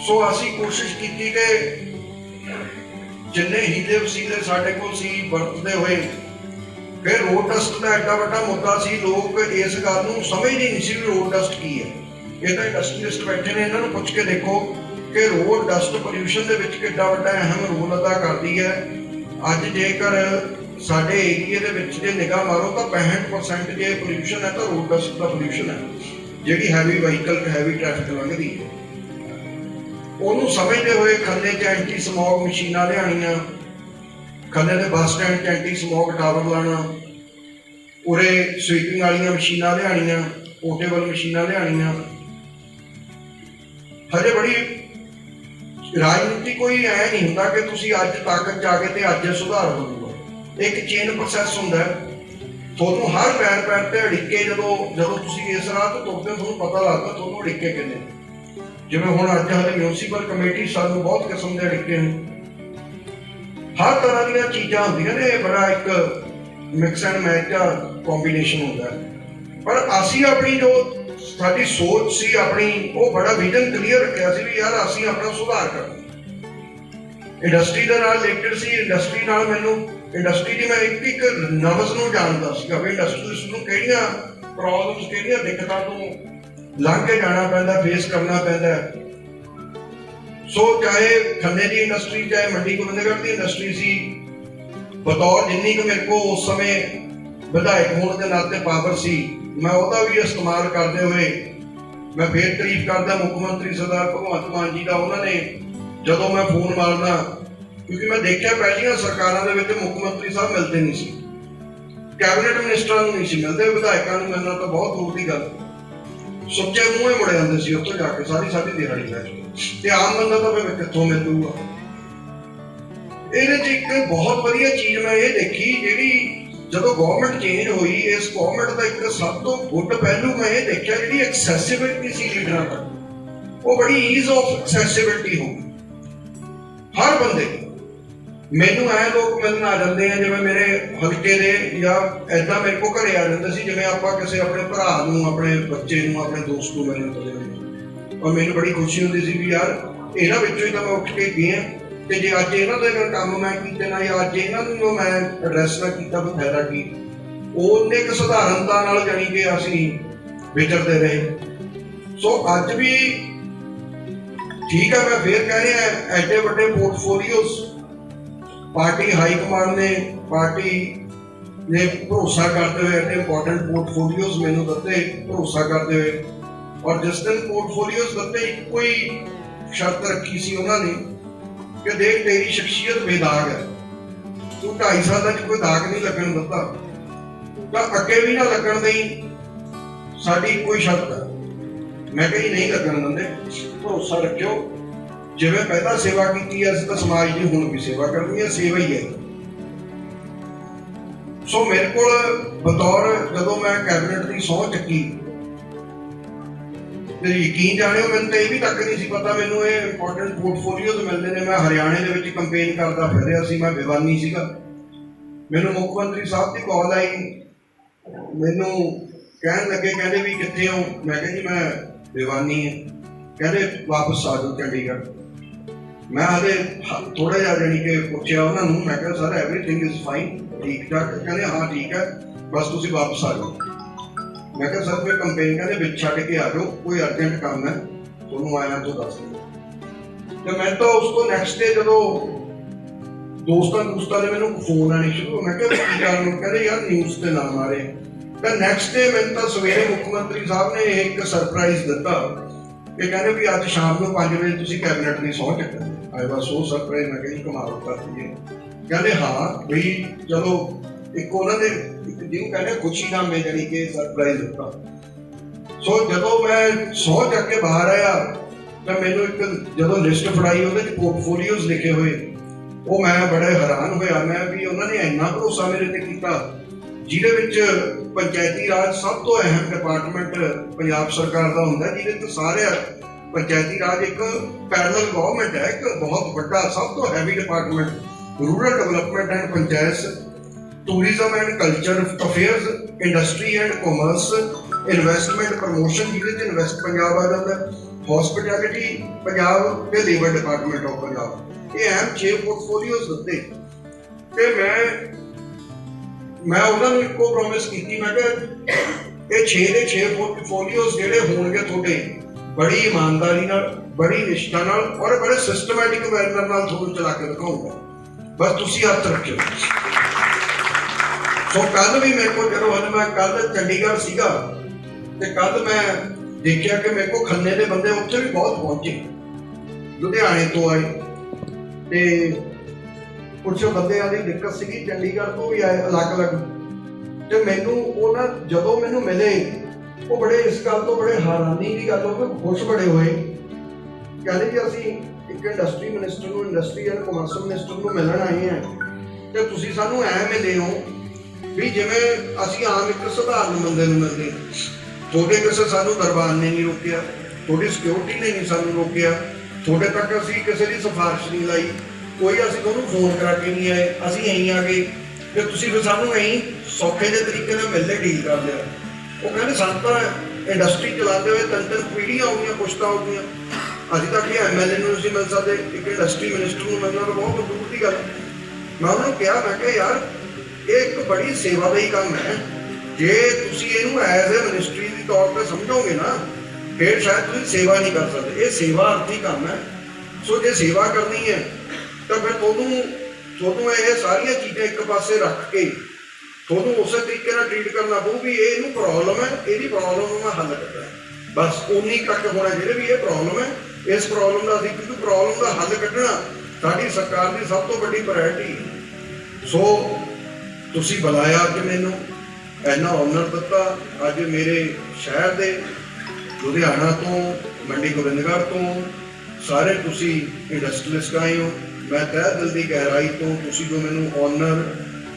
[SPEAKER 2] ਸੋ ਅਸੀਂ ਕੋਸ਼ਿਸ਼ ਕੀਤੀ ਕਿ ਜਿੰਨੇ ਹੀਲੇ ਵਸੀਲੇ ਸਾਡੇ ਕੋਲ ਸੀ, ਵਰਤਦੇ ਹੋਏ ਫਿਰ ਰੋਡ ਡਸਟ ਦਾ ਐਡਾ ਵੱਡਾ ਮੁੱਦਾ ਸੀ, ਲੋਕ ਇਸ ਗੱਲ ਨੂੰ ਸਮਝਦੇ ਨਹੀਂ ਸੀ ਵੀ ਰੋਡ ਡਸਟ ਕੀ ਹੈ। ਇਹ ਤਾਂ ਇੰਡਸਟਰੀਲਿਸਟ ਬੈਠੇ ਨੇ, ਇਹਨਾਂ ਨੂੰ ਪੁੱਛ ਕੇ ਦੇਖੋ ਕਿ ਰੋਡ ਡਸਟ ਪੋਲਿਊਸ਼ਨ ਦੇ ਵਿੱਚ ਕਿੱਡਾ ਵੱਡਾ ਅਹਿਮ ਰੋਲ ਅਦਾ ਕਰਦੀ ਹੈ। ਅੱਜ ਜੇਕਰ ਸਾਡੇ ਏਰੀਏ ਦੇ ਵਿੱਚ ਜੇ ਨਿਗਾਹ ਮਾਰੋ ਤਾਂ 65% ਜੇ ਪੋਲਿਊਸ਼ਨ ਹੈ ਤਾਂ ਰੋਡ ਡਸਟ ਦਾ ਪੋਲਿਊਸ਼ਨ ਹੈ, ਜਿਹੜੀ ਹੈਵੀ ਵਹੀਕਲ ਹੈਵੀ ਟ੍ਰੈਫਿਕ ਲੰਘਦੀ ਹੈ। ਉਹਨੂੰ ਸਮਝਦੇ ਹੋਏ ਖੰਨੇ 'ਚ ਐਂਟੀ ਸਮੌਗ ਮਸ਼ੀਨਾਂ ਲਿਆਣੀਆਂ ਖੰਨੇ ਦੇ ਬੱਸ ਸਟੈਂਡ 'ਚ ਸਮੋਕ ਟਾਵਰ ਲਾਣਾ ਉਰੇ ਸਵੀਪਿੰਗ ਵਾਲੀਆਂ ਮਸ਼ੀਨਾਂ ਲਿਆਣੀਆਂ ਪੋਰਟੇਬਲ ਮਸ਼ੀਨਾਂ ਲਿਆਣੀਆਂ ਹਜੇ ਬੜੀ ਰਾਜਨੀਤੀ ਕੋਈ ਐ ਨਹੀਂ ਹੁੰਦਾ ਕਿ ਤੁਸੀਂ ਅੱਜ ਤਾਕਤ ਜਾ ਕੇ ਤੇ ਅੱਜ ਸੁਧਾਰ ਹੋਊਗਾ। ਇੱਕ ਚੇਨ ਪ੍ਰੋਸੈਸ ਹੁੰਦਾ ਤੁਹਾਨੂੰ ਹਰ ਪੈਰ ਪੈਰ ਤੇ ਅੜਿੱਕੇ ਜਦੋਂ ਜਦੋਂ ਤੁਸੀਂ ਇਸ ਰਾਹ ਤੋਂ ਤੁਰਦੇ ਹੋ, ਤੁਹਾਨੂੰ ਪਤਾ ਲੱਗਦਾ ਤੁਹਾਨੂੰ ਅੜਿੱਕੇ ਕਿੰਨੇ। ਜਿਵੇਂ ਹੁਣ ਅੱਜ ਹਾਲੇ ਮਿਊਨਿਸਪਲ ਕਮੇਟੀ ਸਾਨੂੰ ਬਹੁਤ ਕਿਸਮ ਦੇ ਅੜਿੱਕੇ ਨੇ। ਹਰ ਤਰ੍ਹਾਂ ਦੀਆਂ ਚੀਜ਼ਾਂ ਹੁੰਦੀਆਂ ਨੇ ਬੜਾ ਇੱਕ ਮਿਕਸ ਐਂਡ ਮੈਚ ਦਾ ਕੰਬੀਨੇਸ਼ਨ ਹੁੰਦਾ। ਪਰ ਅਸੀਂ ਆਪਣੀ ਜੋ ਸਾਡੀ ਸੋਚ ਸੀ, ਆਪਣੀ ਉਹ ਬੜਾ ਵਿਜ਼ਨ ਕਲੀਅਰ ਰੱਖਿਆ ਸੀ ਵੀ ਯਾਰ ਅਸੀਂ ਆਪਣਾ ਸੁਧਾਰ ਕਰਨਾ। ਇੰਡਸਟਰੀ ਦੇ ਨਾਲ ਰਿਲੇਟਡ ਸੀ ਇੰਡਸਟਰੀ ਨਾਲ ਮੈਨੂੰ ਇੰਡਸਟਰੀ ਦੀ ਮੈਂ ਇੱਕ ਇੱਕ ਨਵਸ ਨੂੰ ਜਾਣਦਾ ਸੀਗਾ ਵੀ ਇੰਡਸਟਰੀ ਨੂੰ ਕਿਹੜੀਆਂ ਪ੍ਰੋਬਲਮਸ ਕਿਹੜੀਆਂ ਦਿੱਕਤਾਂ ਤੋਂ ਲੰਘ ਕੇ ਜਾਣਾ ਪੈਂਦਾ ਫੇਸ ਕਰਨਾ ਪੈਂਦਾ। ਸੋ ਚਾਹੇ ਖੰਨੇ ਦੀ ਇੰਡਸਟਰੀ ਚਾਹੇ ਮੰਡੀ ਗੋਬਿੰਦਗੜ੍ਹ ਦੀ ਇੰਡਸਟਰੀ ਸੀ, ਬਤੌਰ ਜਿੰਨੀ ਕੁ ਮੇਰੇ ਕੋ ਉਸ ਸਮੇਂ ਵਿਧਾਇਕ ਹੋਣ ਦੇ ਨਾਤੇ ਪਾਵਰ ਸੀ, ਮੈਂ ਉਹਦਾ ਵੀ ਇਸਤੇਮਾਲ ਕਰਦੇ ਹੋਏ, ਮੈਂ ਫੇਰ ਤਾਰੀਫ ਕਰਦਾ ਮੁੱਖ ਮੰਤਰੀ ਸਰਦਾਰ ਭਗਵੰਤ ਮਾਨ ਜੀ ਦਾ, ਉਹਨਾਂ ਨੇ ਜਦੋਂ ਮੈਂ ਫੋਨ ਮਾਰਦਾ, ਕਿਉਂਕਿ ਮੈਂ ਦੇਖਿਆ ਪਹਿਲੀਆਂ ਸਰਕਾਰਾਂ ਦੇ ਵਿੱਚ ਮੁੱਖ ਮੰਤਰੀ ਸਾਹਿਬ ਮਿਲਦੇ ਨਹੀਂ ਸੀ। ਕੈਬਨਿਟ ਮਿਨਿਸਟਰਾਂ ਨੂੰ ਨਹੀਂ ਸੀ ਮਿਲਦੇ, ਵਿਧਾਇਕਾਂ ਨੂੰ ਮਿਲਣਾ ਤਾਂ ਬਹੁਤ ਦੂਰ ਦੀ ਗੱਲ। ਸੁੱਚੇ ਮੂੰਹੇ ਮੁੜੇ ਜਾਂਦੇ ਸੀ, ਉੱਥੋਂ ਜਾ ਕੇ ਸਾਰੀ ਸਾਰੀ ਦਿਹਾੜੀ ਬੈਠ ਕੇ ਤੇ ਆਮ ਬੰਦਾ ਤਾਂ ਫਿਰ ਕਿੱਥੋਂ ਮਿਲੂਗਾ? ਇਹਦੇ 'ਚ ਇੱਕ ਬਹੁਤ ਵਧੀਆ ਚੀਜ਼ ਮੈਂ ਇਹ ਦੇਖੀ, ਜਿਹੜੀ ਜਦੋਂ ਗਵਰਨਮੈਂਟ ਚੇਂਜ ਹੋਈ, ਇਸ ਗਵਰਨਮੈਂਟ ਦਾ ਇੱਕ ਸਭ ਤੋਂ ਗੁੱਡ ਪਹਿਲੂ ਮੈਂ ਇਹ ਦੇਖਿਆ ਜਿਹੜੀ ਐਕਸੈਸਿਬਿਲਟੀ ਸੀ ਲੀਡਰਾਂ ਤੱਕ ਉਹ ਬੜੀ ਈਜ਼ ਆਫ ਐਕਸੈਸਿਬਿਲਟੀ ਹੋ ਗਈ ਹਰ ਬੰਦੇ, ਮੈਨੂੰ ਐ ਲੋਕ ਮਿਲਣ ਆ ਜਾਂਦੇ ਆ, ਜਿਵੇਂ ਮੇਰੇ ਹਲਕੇ ਦੇ ਜਾਂ ਐਦਾਂ ਮੇਰੇ ਕੋ ਘਰੇ ਆ ਜਾਂਦੇ ਸੀ, ਜਿਵੇਂ ਆਪਾਂ ਕਿਸੇ ਆਪਣੇ ਭਰਾ ਨੂੰ, ਆਪਣੇ ਬੱਚੇ ਨੂੰ, ਆਪਣੇ ਦੋਸਤ ਨੂੰ ਮਿਲਣ ਚਲੇ ਜਾਂਦੇ ਔਰ ਮੈਨੂੰ ਬੜੀ ਖੁਸ਼ੀ ਹੁੰਦੀ ਸੀ ਵੀ ਯਾਰ ਇਹਨਾਂ ਵਿੱਚੋਂ ਹੀ ਤਾਂ ਮੈਂ ਉੱਠ ਕੇ ਗਿਆ ਤੇ ਜੇ ਅੱਜ ਇਹਨਾਂ ਦੇ ਨਾਲ ਕੰਮ ਮੈਂ ਕੀਤੇ ਨਾ, ਜਾਂ ਅੱਜ ਇਹਨਾਂ ਨੂੰ ਮੈਂ ਐਡਰੈਸ ਨਾ ਕੀਤਾ ਤਾਂ ਫਾਇਦਾ ਕੀ? ਉਹਨੇ ਇੱਕ ਸਧਾਰਨਤਾ ਨਾਲ ਜਾਣੀ ਕਿ ਅਸੀਂ ਵਿਚਰਦੇ ਰਹੇ। ਸੋ ਅੱਜ ਵੀ ਠੀਕ ਹੈ ਮੈਂ ਫੇਰ ਕਹਿ ਰਿਹਾ, ਐਡੇ ਵੱਡੇ ਪੋਰਟਫੋਲੀਓਸ ਪਾਰਟੀ ਹਾਈ ਕਮਾਂਡ ਨੇ, ਪਾਰਟੀ ਨੇ ਭਰੋਸਾ ਕਰਦੇ ਹੋਏ, ਐਡੇ ਇੰਪੋਰਟੈਂਟ ਪੋਰਟਫੋਲੀਓਸ ਮੈਨੂੰ ਦਿੱਤੇ, ਭਰੋਸਾ ਕਰਦੇ ਹੋਏ। ਔਰ ਜਿਸ ਦਿਨ ਪੋਰਟਫੋਲੀਓਸ ਇੱਕੋ ਹੀ ਸ਼ਰਤ ਰੱਖੀ ਸੀ ਉਹਨਾਂ ਨੇ ਕਿ ਦੇਖ ਤੇਰੀ ਸ਼ਖਸੀਅਤ ਬੇਦਾਗ ਹੈ। ਤੂੰ ਢਾਈ ਸਾਲਾਂ 'ਚ ਕੋਈ ਦਾਗ ਨਹੀਂ ਲੱਗਣ ਦਿੱਤਾ। ਤਾਂ ਅੱਗੇ ਵੀ ਨਾ ਲੱਗਣ ਦੇਈ ਸਾਡੀ ਕੋਈ ਸ਼ਰਤ ਹੈ। ਮੈਂ ਕਹੀ ਨਹੀਂ ਲੱਗਣ ਦਿੰਦੇ। ਭਰੋਸਾ ਰੱਖਿਓ। ਜਿਵੇਂ ਪਹਿਲਾਂ ਸੇਵਾ ਕੀਤੀ ਹੈ, ਅਸੀਂ ਤਾਂ ਸਮਾਜ ਦੀ ਹੁਣ ਵੀ ਸੇਵਾ ਕਰਨੀ ਹੈ, ਸੇਵਾ ਹੀ ਹੈ। ਸੋ ਮੇਰੇ ਕੋਲ ਬਤੌਰ ਜਦੋਂ ਮੈਂ ਕੈਬਨਿਟ ਦੀ ਸਹੁੰ ਚੱਕੀ ਤੇ ਯਕੀਨ ਜਾਣਿਓ, ਮੈਨੂੰ ਤਾਂ ਇਹ ਵੀ ਤੱਕ ਨਹੀਂ ਸੀ ਪਤਾ, ਮੈਨੂੰ ਇਹ ਇੰਪੋਰਟੈਂਟ ਪੋਰਟਫੋਲੀਓਜ਼ ਮਿਲਦੇ ਨੇ, ਮੈਂ ਹਰਿਆਣੇ ਦੇ ਵਿੱਚ ਕੰਪੇਨ ਕਰਦਾ ਫਿਰ ਰਿਹਾ ਸੀ, ਮੈਂ ਬਿਵਾਨੀ ਸੀਗਾ। ਮੈਨੂੰ ਮੁੱਖ ਮੰਤਰੀ ਸਾਹਿਬ ਦੀ ਕਾਲ ਆਈ। ਮੈਨੂੰ ਕਹਿਣ ਲੱਗੇ, ਕਹਿੰਦੇ ਵੀ ਕਿੱਥੇ ਹੋ? ਮੈਂ ਕਿਹਾ ਜੀ, ਮੈਂ ਬਿਵਾਨੀ ਹਾਂ। ਕਹਿੰਦੇ, ਵਾਪਸ ਆ ਜਾਓ ਚੰਡੀਗੜ੍ਹ। ਮੈਂ ਹਲੇ ਥੋੜਾ ਜਿਹਾ ਜਾਣੀ ਕਿ ਪੁੱਛਿਆ ਉਹਨਾਂ ਨੂੰ, ਮੈਂ ਕਿਹਾ ਸਰ ਐਵਰੀਥਿੰਗ ਇਜ਼ ਫਾਈਨ ਠੀਕ ਠਾਕ ਕਹਿੰਦੇ, ਹਾਂ, ਠੀਕ ਹੈ, ਬਸ ਤੁਸੀਂ ਵਾਪਸ ਆ ਜਾਓ। ਮੈਂ ਕਿਹਾ, ਸਰ ਫਿਰ ਕੰਪੇਨ ਕਹਿੰਦੇ ਵਿੱਚ ਛੱਡ ਕੇ ਆ ਜਾਓ, ਕੋਈ ਅਰਜੈਂਟ ਕੰਮ ਹੈ, ਤੁਹਾਨੂੰ ਆਇਆ ਤੋਂ ਦੱਸ ਦਿਓ। ਤੇ ਮੈਂ ਤਾਂ ਉਸ ਤੋਂ ਨੈਕਸਟ ਡੇ ਜਦੋਂ ਦੋਸਤਾਂ ਦੋਸਤਾਂ ਨੇ ਮੈਨੂੰ ਫੋਨ ਆਣੇ ਸ਼ੁਰੂ ਹੋਏ। ਮੈਂ ਕਿਹਾ ਕੀ ਗੱਲ ਨੂੰ? ਕਹਿੰਦੇ, ਯਾਰ ਨਿਊਜ਼ ਤੇ ਨਾ ਮਾਰੇ ਤਾਂ ਨੈਕਸਟ ਡੇ ਮੈਨੂੰ ਤਾਂ ਸਵੇਰੇ ਮੁੱਖ ਮੰਤਰੀ ਸਾਹਿਬ ਨੇ ਇੱਕ ਸਰਪ੍ਰਾਈਜ਼ ਦਿੱਤਾ ਕਿ ਕਹਿੰਦੇ ਵੀ ਅੱਜ ਸ਼ਾਮ ਨੂੰ 5 ਵਜੇ ਤੁਸੀਂ ਕੈਬਨਿਟ ਦੀ ਸਹੁੰ ਚੱਕਣੀ ਆਈ ਵਾਸ ਸੋ ਸਰਪ੍ਰਾਈਜ਼ ਮੈਂ ਕਿਹਾ ਕਮਾਲ ਕਰਤੀ ਹੈ। ਕਹਿੰਦੇ, ਹਾਂ ਵੀ ਚਲੋ ਇੱਕ ਉਹਨਾਂ ਦੇ ਇੱਕ ਜਿਹਨੂੰ ਕਹਿੰਦੇ ਖੁਸ਼ੀ ਨਾਲ ਕਿ ਸਰਪ੍ਰਾਈਜ਼ ਦਿੱਤਾ। ਸੋ ਜਦੋਂ ਮੈਂ ਸਹੁੰ ਚੱਕ ਕੇ ਬਾਹਰ ਆਇਆ, ਤਾਂ ਮੈਨੂੰ ਇੱਕ ਜਦੋਂ ਲਿਸਟ ਫੜਾਈ, ਉਹਦੇ ਚ ਪੋਰਟਫੋਲੀਓਜ਼ ਲਿਖੇ ਹੋਏ। ਉਹ ਮੈਂ ਬੜੇ ਹੈਰਾਨ ਹੋਇਆ। ਮੈਂ ਵੀ ਉਹਨਾਂ ਨੇ ਇੰਨਾ ਭਰੋਸਾ ਮੇਰੇ ਤੇ ਕੀਤਾ, ਜਿਹਦੇ ਵਿੱਚ ਪੰਚਾਇਤੀ ਰਾਜ ਸਭ ਤੋਂ ਅਹਿਮ ਡਿਪਾਰਟਮੈਂਟ ਪੰਜਾਬ ਸਰਕਾਰ ਦਾ ਹੁੰਦਾ, ਜਿਹਦੇ ਵਿੱਚ ਸਾਰੇ ਪੰਚਾਇਤੀ ਰਾਜ ਇੱਕ ਪੈਰਲਲ ਗਵਰਨਮੈਂਟ ਹੈ, ਇੱਕ ਬਹੁਤ ਵੱਡਾ, ਸਭ ਤੋਂ heavy department rural development and panchayat tourism and culture affairs industry and commerce investment promotion ਜਿਹਦੇ ਚ ਇਨਵੈਸਟ ਪੰਜਾਬ ਆ ਜਾਂਦਾ ਹਸਪਿਟੈਲਿਟੀ ਪੰਜਾਬ ਤੇ ਲੇਬਰ ਡਿਪਾਰਟਮੈਂਟ ਆਫ ਪੰਜਾਬ ਇਹ ਐਮ 6 ਪੋਰਟਫੋਲੀਓਜ਼ ਦਿੱਤੇ ਤੇ ਮੈਂ ਮੈਂ ਉਹਨਾਂ ਨੂੰ ਇੱਕੋ ਪ੍ਰੋਮਿਸ ਕੀਤੀ, ਮੈਂ ਕਿਹਾ, ਇਹ 6 ਦੇ 6 ਪੋਰਟਫੋਲੀਓਜ਼ ਜਿਹੜੇ ਹੋਣਗੇ ਤੁਹਾਡੇ, ਬੜੀ ਇਮਾਨਦਾਰੀ ਨਾਲ, ਬੜੀ ਨਿਸ਼ਠਾ ਨਾਲ ਔਰ ਬੜੇ ਸਿਸਟਮੈਟਿਕ ਮੈਨਰ ਨਾਲ ਤੁਹਾਨੂੰ ਚਲਾ ਕੇ ਦਿਖਾਉਂਗਾ। ਬਸ ਤੁਸੀਂ ਹੱਥ ਰੱਖਿਓ। ਸੋ ਕੱਲ ਵੀ ਮੇਰੇ ਕੋਲ ਜਦੋਂ ਅੱਜ ਮੈਂ ਕੱਲ ਚੰਡੀਗੜ੍ਹ ਸੀਗਾ ਤੇ ਕੱਲ ਮੈਂ ਦੇਖਿਆ ਕਿ ਮੇਰੇ ਕੋਲ ਖੰਨੇ ਦੇ ਬੰਦੇ ਉੱਥੇ ਵੀ ਬਹੁਤ ਪਹੁੰਚੇ। ਲੁਧਿਆਣੇ ਤੋਂ ਆਏ ਤੇ ਕੁਝ ਬੰਦਿਆਂ ਦੀ ਦਿੱਕਤ ਸੀਗੀ, ਚੰਡੀਗੜ੍ਹ ਤੋਂ ਵੀ ਆਏ ਅਲੱਗ-ਅਲੱਗ ਤੇ ਮੈਨੂੰ ਉਹ ਨਾ ਜਦੋਂ ਮੈਨੂੰ ਮਿਲੇ, ਉਹ ਬੜੇ ਇਸ ਗੱਲ ਤੋਂ ਬੜੇ ਹੈਰਾਨੀ ਦੀ ਗੱਲ ਹੋ ਕੇ ਖੁਸ਼ ਬੜੇ ਹੋਏ। ਕਹਿੰਦੇ ਜੀ, ਅਸੀਂ ਇੱਕ ਇੰਡਸਟਰੀ ਮਿਨਿਸਟਰ ਨੂੰ ਇੰਡਸਟਰੀ ਐਂਡ ਕਮਰਸ ਮਿਨਿਸਟਰ ਨੂੰ ਮਿਲਣ ਆਏ ਹਾਂ। ਤੇ ਤੁਸੀਂ ਸਾਨੂੰ ਐ ਮਿਲੇ ਹੋ ਵੀ ਜਿਵੇਂ ਅਸੀਂ ਆਮ ਇੱਕ ਸਧਾਰਨ ਬੰਦੇ ਨੂੰ ਮਿਲਦੇ ਤੁਹਾਡੇ ਕਿਸੇ ਸਾਨੂੰ ਦਰਬਾਰ ਨੇ ਨਹੀਂ ਰੋਕਿਆ, ਤੁਹਾਡੀ ਸਿਕਿਉਰਿਟੀ ਨੇ ਨਹੀਂ ਸਾਨੂੰ ਰੋਕਿਆ, ਤੁਹਾਡੇ ਤੱਕ ਅਸੀਂ ਕਿਸੇ ਦੀ ਸਿਫਾਰਿਸ਼ ਨਹੀਂ ਲਾਈ, ਕੋਈ ਅਸੀਂ ਤੁਹਾਨੂੰ ਫੋਨ ਕਰਾ ਕੇ ਨਹੀਂ ਆਏ, ਅਸੀਂ ਐਂ ਆ ਗਏ। ਕਿ ਤੁਸੀਂ ਫਿਰ ਸਾਨੂੰ ਐਂ ਸੌਖੇ ਦੇ ਤਰੀਕੇ ਨਾਲ ਮਿਲਦੇ ਡੀਲ ਕਰ ਲਿਆ ਉਹ ਕਹਿੰਦੇ, ਸਾਨੂੰ ਤਾਂ ਇੰਡਸਟਰੀ ਚਲਾਉਂਦੇ ਹੋਏ ਤਿੰਨ ਤਿੰਨ ਪੀੜੀਆਂ ਹੋ ਗਈਆਂ, ਕੁਛ ਤਾਂ ਹੋ ਗਈਆਂ। ਅੱਜ ਤੱਕ ਇਹ ਐਮਐਲਏ ਨੂੰ ਤੁਸੀਂ ਮਿਲ ਸਕਦੇ, ਇੱਕ ਇੰਡਸਟਰੀ ਮਿਨਿਸਟਰ ਨੂੰ ਮਿਲਣਾ ਤਾਂ ਬਹੁਤ ਦੂਰ ਦੀ ਗੱਲ। ਮੈਂ ਉਹਨਾਂ ਨੂੰ ਕਿਹਾ, ਮੈਂ ਕਿਹਾ, ਯਾਰ ਇਹ ਇੱਕ ਬੜੀ ਸੇਵਾਦਾਈ ਕੰਮ ਹੈ। ਜੇ ਤੁਸੀਂ ਇਹਨੂੰ ਐਜ਼ ਅ ਮਿਨਿਸਟਰੀ ਦੀ ਤੌਰ ਤੇ ਸਮਝੋਗੇ ਨਾ, ਫਿਰ ਸ਼ਾਇਦ ਤੁਸੀਂ ਸੇਵਾ ਨਹੀਂ ਕਰ ਸਕਦੇ। ਇਹ ਸੇਵਾ ਅਰਥੀ ਕੰਮ ਹੈ। ਸੋ ਜੇ ਸੇਵਾ ਕਰਨੀ ਹੈ, ਤਾਂ ਫਿਰ ਤੁਹਾਨੂੰ ਤੁਹਾਨੂੰ ਇਹ ਸਾਰੀਆਂ ਚੀਜ਼ਾਂ ਇੱਕ ਪਾਸੇ ਰੱਖ ਕੇ, ਤੁਹਾਨੂੰ ਉਸੇ ਤਰੀਕੇ ਨਾਲ ਟ੍ਰੀਟ ਕਰਨਾ ਪਊ ਵੀ ਇਹ ਇਹਨੂੰ ਪ੍ਰੋਬਲਮ ਹੈ, ਇਹਦੀ ਪ੍ਰੋਬਲਮ ਨੂੰ ਮੈਂ ਹੱਲ ਕਰਦਾ ਬਸ ਉਨੀ ਕੱਟ ਹੋਣਾ ਜਿਹੜੇ ਵੀ ਇਹ ਪ੍ਰੋਬਲਮ ਹੈ, ਇਸ ਪ੍ਰੋਬਲਮ ਦਾ ਅਸੀਂ ਕਿਉਂਕਿ ਪ੍ਰੋਬਲਮ ਦਾ ਹੱਲ ਕੱਢਣਾ ਸਾਡੀ ਸਰਕਾਰ ਦੀ ਸਭ ਤੋਂ ਵੱਡੀ ਪ੍ਰਾਇੋਰਟੀ ਸੋ ਤੁਸੀਂ ਬੁਲਾਇਆ ਅੱਜ ਮੈਨੂੰ ਇੰਨਾ ਆਨਰ ਦਿੱਤਾ। ਅੱਜ ਮੇਰੇ ਸ਼ਹਿਰ ਦੇ ਲੁਧਿਆਣਾ ਤੋਂ, ਮੰਡੀ ਗੋਬਿੰਦਗੜ੍ਹ ਤੋਂ ਸਾਰੇ ਤੁਸੀਂ ਇੰਡਸਟਰੀਅਲਿਸਟ ਆਏ ਹੋ। ਮੈਂ ਤਹਿ ਦਿਲ ਦੀ ਗਹਿਰਾਈ ਤੋਂ ਤੁਸੀਂ ਜੋ ਮੈਨੂੰ ਆਨਰ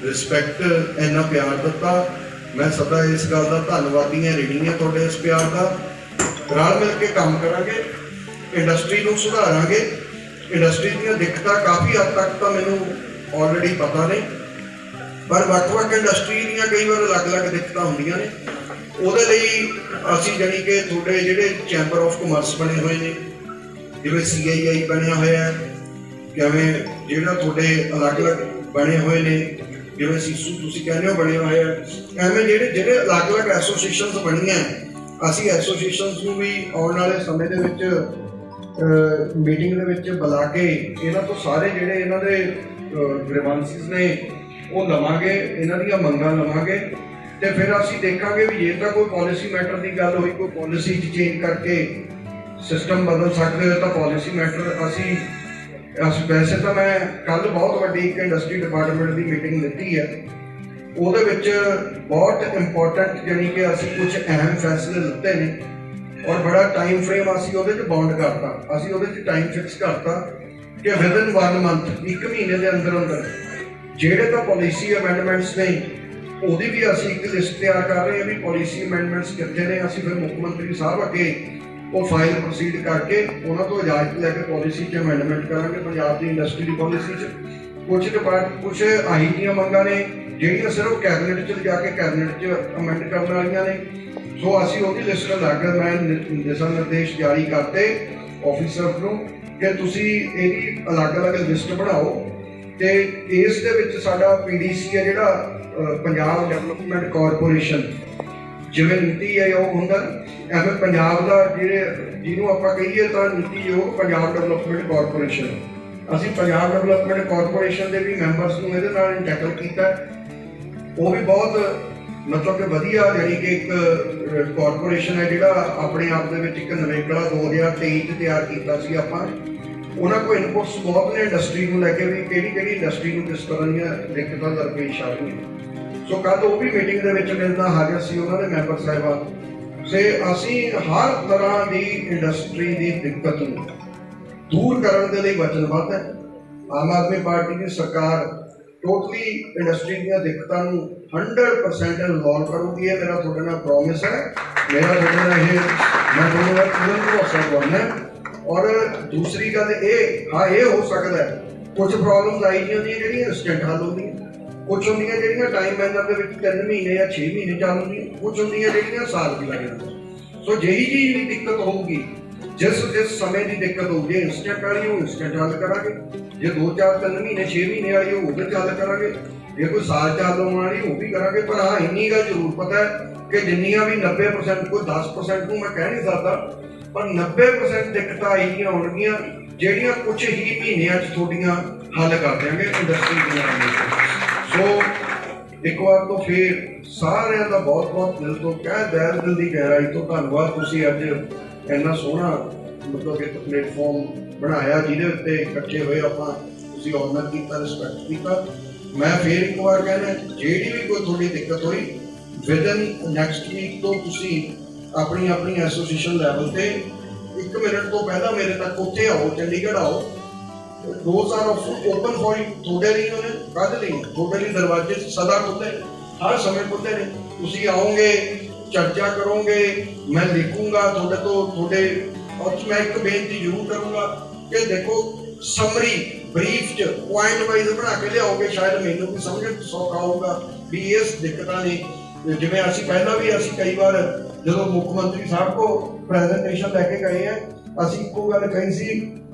[SPEAKER 2] ਰਿਸਪੈਕਟ ਇੰਨਾ ਪਿਆਰ ਦਿੱਤਾ। ਮੈਂ ਸਦਾ ਇਸ ਗੱਲ ਦਾ ਧੰਨਵਾਦੀ ਹਾਂ ਰਿਣੀ ਹਾਂ ਤੁਹਾਡੇ ਇਸ ਪਿਆਰ ਦਾ। ਰਲ ਮਿਲ ਕੇ ਕੰਮ ਕਰਾਂਗੇ ਇੰਡਸਟਰੀ ਨੂੰ ਸੁਧਾਰਾਂਗੇ। ਇੰਡਸਟਰੀ ਦੀਆਂ ਦਿੱਕਤਾਂ ਕਾਫੀ ਹੱਦ ਤੱਕ ਤਾਂ ਮੈਨੂੰ ਆਲਰੇਡੀ ਪਤਾ ਨੇ। ਪਰ ਵੱਖ-ਵੱਖ ਇੰਡਸਟਰੀ ਦੀਆਂ ਕਈ ਵਾਰ ਅਲੱਗ-ਅਲੱਗ ਦਿੱਕਤਾਂ ਹੁੰਦੀਆਂ ਨੇ। ਉਹਦੇ ਲਈ ਅਸੀਂ ਜਾਣੀ ਕਿ ਤੁਹਾਡੇ ਜਿਹੜੇ ਚੈਂਬਰ ਆਫ ਕਮਰਸ ਬਣੇ ਹੋਏ ਨੇ, ਜਿਵੇਂ ਸੀਆਈਆਈ ਬਣਿਆ ਹੋਇਆ ਹੈ ਜਿਵੇਂ ਜਿਹੜਾ ਤੁਹਾਡੇ ਅਲੱਗ-ਅਲੱਗ ਬਣੇ ਹੋਏ ਨੇ, ਜਿਵੇਂ ਸੀਸੂ ਤੁਸੀਂ ਕਹਿੰਦੇ ਹੋ ਬਣੇ ਹੋਏ ਆ, ਐਵੇਂ ਜਿਹੜੇ ਜਿਹੜੇ ਅਲੱਗ-ਅਲੱਗ ਐਸੋਸੀਏਸ਼ਨਸ ਬਣੀਆਂ, ਅਸੀਂ ਐਸੋਸੀਏਸ਼ਨਸ ਨੂੰ ਵੀ ਆਉਣ ਵਾਲੇ ਸਮੇਂ ਦੇ ਵਿੱਚ ਮੀਟਿੰਗ ਦੇ ਵਿੱਚ ਬੁਲਾ ਕੇ ਇਹਨਾਂ ਤੋਂ ਸਾਰੇ ਜਿਹੜੇ ਇਹਨਾਂ ਦੇ ਗ੍ਰੀਵਾਂਸਿਸ ਨੇ ਉਹ ਲਵਾਂਗੇ, ਇਹਨਾਂ ਦੀਆਂ ਮੰਗਾਂ ਲਵਾਂਗੇ ਤੇ ਫਿਰ ਅਸੀਂ ਦੇਖਾਂਗੇ ਵੀ ਜੇ ਤਾਂ ਕੋਈ ਪਾਲਿਸੀ ਮੈਟਰ ਦੀ ਗੱਲ ਹੋਈ, ਕੋਈ ਪਾਲਿਸੀ ਚੇਂਜ ਕਰਕੇ ਸਿਸਟਮ ਬਦਲ ਸਕਦੇ ਹੋ ਤਾਂ ਪਾਲਿਸੀ ਮੈਟਰ ਅਸੀਂ, ਅਸ ਵੈਸੇ ਤਾਂ ਮੈਂ ਕੱਲ ਬਹੁਤ ਵੱਡੀ ਇੱਕ ਇੰਡਸਟਰੀ ਡਿਪਾਰਟਮੈਂਟ ਦੀ ਮੀਟਿੰਗ ਦਿੱਤੀ ਹੈ। ਉਹਦੇ ਵਿੱਚ ਬਹੁਤ ਇੰਪੋਰਟੈਂਟ ਜਾਣੀ ਕਿ ਅਸੀਂ ਕੁਝ ਅਹਿਮ ਫੈਸਲੇ ਲਿੱਤੇ ਨੇ ਔਰ ਬੜਾ ਟਾਈਮ ਫਰੇਮ ਅਸੀਂ ਉਹਦੇ 'ਚ ਬਾਉਂਡ ਕਰਤਾ। ਅਸੀਂ ਉਹਦੇ 'ਚ ਟਾਈਮ ਫਿਕਸ ਕਰਤਾ ਕਿ ਵਿਦਨ 1 ਮੰਥ ਇੱਕ ਮਹੀਨੇ ਦੇ ਅੰਦਰ ਅੰਦਰ ਜਿਹੜੇ ਤਾਂ ਪਾਲਿਸੀ ਅਮੈਂਡਮੈਂਟਸ ਨੇ, ਉਹਦੀ ਵੀ ਅਸੀਂ ਇੱਕ ਲਿਸਟ ਤਿਆਰ ਕਰ ਰਹੇ ਹਾਂ ਵੀ ਪਾਲਿਸੀ ਅਮੈਂਡਮੈਂਟਸ ਕਿੱਥੇ ਨੇ। ਅਸੀਂ ਫਿਰ ਮੁੱਖ ਮੰਤਰੀ ਸਾਹਿਬ ਅੱਗੇ ਉਹ ਫਾਈਲ ਪ੍ਰੋਸੀਡ ਕਰਕੇ ਉਹਨਾਂ ਤੋਂ ਇਜਾਜ਼ਤ ਲੈ ਕੇ ਪਾਲਿਸੀ 'ਚ ਅਮੈਂਡਮੈਂਟ ਕਰਾਂਗੇ, ਪੰਜਾਬ ਦੀ ਇੰਡਸਟਰੀ ਦੀ ਪਾਲਿਸੀ 'ਚ। ਕੁਝ ਡਿਪਾਰਟ ਕੁਝ ਆਹੀ ਦੀਆਂ ਮੰਗਾਂ ਨੇ, ਜਿਹੜੀਆਂ ਸਿਰਫ ਕੈਬਨਿਟ 'ਚ ਜਾ ਕੇ ਕੈਬਨਿਟ 'ਚ ਅਮੈਂਡ ਕਰਨ ਵਾਲੀਆਂ ਨੇ। ਸੋ ਅਸੀਂ ਉਹਦੀ ਲਿਸਟ ਲਾ ਕੇ ਮੈਂ ਦਿਸ਼ਾ ਨਿਰਦੇਸ਼ ਜਾਰੀ ਕਰਤੇ ਆਫੀਸਰ ਨੂੰ ਕਿ ਤੁਸੀਂ ਇਹਦੀ ਅਲੱਗ-ਅਲੱਗ ਲਿਸਟ ਬਣਾਓ। ਤੇ ਇਸ ਦੇ ਵਿੱਚ ਸਾਡਾ ਪੀਡੀਸੀ ਹੈ ਜਿਹੜਾ ਪੰਜਾਬ ਡਿਵੈਲਪਮੈਂਟ ਕਾਰਪੋਰੇਸ਼ਨ ਜਿਵੇਂ ਨੀਤੀ ਆਯੋਗ ਹੁੰਦਾ, ਐਵੇਂ ਪੰਜਾਬ ਦਾ ਜਿਹੜੇ, ਜਿਹਨੂੰ ਆਪਾਂ ਕਹੀਏ ਤਾਂ ਨੀਤੀ ਆਯੋਗ ਪੰਜਾਬ ਡਿਵੈਲਪਮੈਂਟ ਕਾਰਪੋਰੇਸ਼ਨ ਅਸੀਂ ਪੰਜਾਬ ਡਿਵੈਲਪਮੈਂਟ ਕਾਰਪੋਰੇਸ਼ਨ ਦੇ ਵੀ ਮੈਂਬਰਸ ਨੂੰ ਇਹਦੇ ਨਾਲ ਟੈਕਲ ਕੀਤਾ। ਉਹ ਵੀ ਬਹੁਤ, ਮਤਲਬ ਕਿ ਵਧੀਆ ਯਾਨੀ ਕਿ ਇੱਕ ਕਾਰਪੋਰੇਸ਼ਨ ਹੈ ਜਿਹੜਾ ਆਪਣੇ ਆਪ ਦੇ ਵਿੱਚ ਇੱਕ ਨਵੇਕਲਾ 2023 ਚ ਤਿਆਰ ਕੀਤਾ ਸੀ ਆਪਾਂ। ਉਹਨਾਂ ਕੋਲ ਇਨਪੁਟਸ ਬਹੁਤ ਨੇ ਇੰਡਸਟਰੀ ਨੂੰ ਲੈ ਕੇ ਵੀ ਕਿਹੜੀ ਕਿਹੜੀ ਇੰਡਸਟਰੀ ਨੂੰ ਕਿਸ ਤਰ੍ਹਾਂ ਦੀਆਂ ਦਿੱਕਤਾਂ ਦਰਪੇਸ਼ ਆ ਰਹੀਆਂ। ਸੋ ਕੱਲ ਉਹ ਵੀ ਮੀਟਿੰਗ ਦੇ ਵਿੱਚ ਮੇਰੇ ਨਾਲ ਹਾਜ਼ਰ ਸੀ ਉਹਨਾਂ ਦੇ ਮੈਂਬਰ ਸਾਹਿਬਾਨ ਸੇ ਅਸੀਂ ਹਰ ਤਰ੍ਹਾਂ ਦੀ ਇੰਡਸਟਰੀ ਦੀ ਦਿੱਕਤ ਨੂੰ ਦੂਰ ਕਰਨ ਦੇ ਲਈ ਵਚਨਬੱਧ ਹੈ। ਆਮ ਆਦਮੀ ਪਾਰਟੀ ਦੀ ਸਰਕਾਰ ਟੋਟਲੀ ਇੰਡਸਟਰੀ ਦੀਆਂ ਦਿੱਕਤਾਂ ਨੂੰ 100% ਰਿਜ਼ੋਲਵ ਕਰੂਗੀ, ਇਹ ਮੇਰਾ ਤੁਹਾਡੇ ਨਾਲ ਪ੍ਰੋਮਿਸ ਹੈ। ਮੇਰਾ ਤੁਹਾਡੇ ਨਾਲ ਇਹ ਮੈਂ ਤੁਹਾਡੇ ਪੂਰਨ ਭਰੋਸਾ ਕਰਨਾ ਔਰ ਦੂਸਰੀ ਗੱਲ ਇਹ, ਹਾਂ, ਇਹ ਹੋ ਸਕਦਾ ਹੈ। ਕੁਝ ਪ੍ਰੋਬਲਮਸ ਆਈ ਦੀਆਂ ਹੁੰਦੀਆਂ ਜਿਹੜੀਆਂ ਇੰਸਟੈਂਟ ਹੱਲ ਹੁੰਦੀਆਂ। ਕੁਝ ਹੁੰਦੀਆਂ ਜਿਹੜੀਆਂ ਟਾਈਮ ਮੈਨਰ ਦੇ ਵਿੱਚ 3 ਮਹੀਨੇ ਜਾਂ 6 ਮਹੀਨੇ ਚੱਲ ਹੁੰਦੀਆਂ। ਕੁਝ ਹੁੰਦੀਆਂ ਜਿਹੜੀਆਂ ਸਾਲ ਵੀ ਲੱਗ ਜਾਂਦੀਆਂ। ਸੋ ਜਿਹੀ ਜੀ ਜਿਹੜੀ ਦਿੱਕਤ ਹੋਊਗੀ, ਜਿਸ ਜਿਸ ਸਮੇਂ ਦੀ ਦਿੱਕਤ ਹੋਊਗੀ ਇੰਸਟੈਂਟ ਵਾਲੀ ਉਹ ਇੰਸਟੈਂਟ ਹੱਲ ਕਰਾਂਗੇ। ਜੇ 2 4 3 ਮਹੀਨੇ 6 ਮਹੀਨੇ ਵਾਲੀ ਉਹ ਉਹਦੇ ਹੱਲ ਕਰਾਂਗੇ। ਜੇ ਕੋਈ ਸਾਲ ਚੱਲ ਹੋਣ ਵਾਲੀ, ਉਹ ਵੀ ਕਰਾਂਗੇ। ਪਰ ਹਾਂ, ਇੰਨੀ ਗੱਲ ਜ਼ਰੂਰ ਪਤਾ ਹੈ ਕਿ ਜਿੰਨੀਆਂ ਵੀ 90% ਕੋਈ 10% ਨੂੰ ਮੈਂ ਕਹਿ ਨਹੀਂ ਸਕਦਾ ਪਰ 90% ਦਿੱਕਤਾਂ ਇਹੀਆਂ ਹੋਣਗੀਆਂ ਜਿਹੜੀਆਂ ਕੁਝ ਹੀ ਮਹੀਨਿਆਂ 'ਚ ਤੁਹਾਡੀਆਂ ਹੱਲ ਕਰ ਦਿਆਂਗੇ ਇੰਡਸਟਰੀ ਦੀਆਂ ਸੋ ਇੱਕ ਵਾਰ ਤੋਂ ਫਿਰ ਸਾਰਿਆਂ ਦਾ ਬਹੁਤ ਬਹੁਤ ਦਿਲ ਤੋਂ ਕਹਿ ਦਿਲ ਦਿਲ ਦੀ ਗਹਿਰਾਈ ਤੋਂ ਧੰਨਵਾਦ। ਤੁਸੀਂ ਅੱਜ ਇੰਨਾ ਸੋਹਣਾ, ਮਤਲਬ ਇੱਕ ਪਲੇਟਫਾਰਮ ਬਣਾਇਆ ਜਿਹਦੇ ਉੱਤੇ ਇਕੱਠੇ ਹੋਏ ਆਪਾਂ, ਤੁਸੀਂ ਆਨਰ ਕੀਤਾ ਰਿਸਪੈਕਟ ਕੀਤਾ। ਮੈਂ ਫਿਰ ਇੱਕ ਵਾਰ ਕਹਿੰਦਾ ਜਿਹੜੀ ਵੀ ਕੋਈ ਤੁਹਾਡੀ ਦਿੱਕਤ ਹੋਈ ਵਿਦਨ ਨੈਕਸਟ ਵੀਕ ਤੋਂ ਤੁਸੀਂ ਆਪਣੀ ਆਪਣੀ ਐਸੋਸੀਏਸ਼ਨ ਲੈਵਲ ਤੇ ਇੱਕ ਮਿੰਟ ਤੋਂ ਪਹਿਲਾਂ ਮੇਰੇ ਤੱਕ ਉੱਥੇ ਆਓ, ਚੰਡੀਗੜ੍ਹ ਆਓ। ਦੋਸ ਆਰ ਓਪਨ ਫॉर ਤੁਹਾਡੇ ਲਈ ਉਹਨੇ ਕੱਢ ਲਈ। ਤੁਹਾਡੇ ਲਈ ਦਰਵਾਜ਼ੇ ਸਦਾ ਖੁੱਲੇ ਹਰ ਸਮੇਂ ਖੁੱਲੇ ਨੇ। ਤੁਸੀਂ ਆਓਗੇ, ਚਰਚਾ ਕਰੋਗੇ, ਮੈਂ ਲਿਖੂੰਗਾ ਤੁਹਾਡੇ ਤੋਂ, ਤੁਹਾਡੇ ਔਰ ਮੈਂ ਇੱਕ ਬੇਨਤੀ ਜ਼ਰੂਰ ਕਰੂੰਗਾ ਕਿ ਦੇਖੋ ਸਮਰੀ ਬਰੀਫ ਚ ਪੁਆਇੰਟ ਵਾਈਜ਼ ਬਣਾ ਕੇ ਲਿਆਓਗੇ, ਸ਼ਾਇਦ ਮੈਨੂੰ ਵੀ ਸਮਝਣ 'ਚ ਸੌਖਾ ਹੋਊਗਾ। ਵੀ ਇਸ ਦਿੱਕਤਾਂ ਨੇ। ਜਿਵੇਂ ਅਸੀਂ ਪਹਿਲਾਂ ਵੀ ਅਸੀਂ ਕਈ ਵਾਰ ਜਦੋਂ ਮੁੱਖ ਮੰਤਰੀ ਸਾਹਿਬ ਕੋ ਪ੍ਰੈਜ਼ੈਂਟੇਸ਼ਨ ਲੈ ਕੇ ਗਏ ਆ, ਅਸੀਂ ਇੱਕੋ ਗੱਲ ਕਹੀ ਸੀ,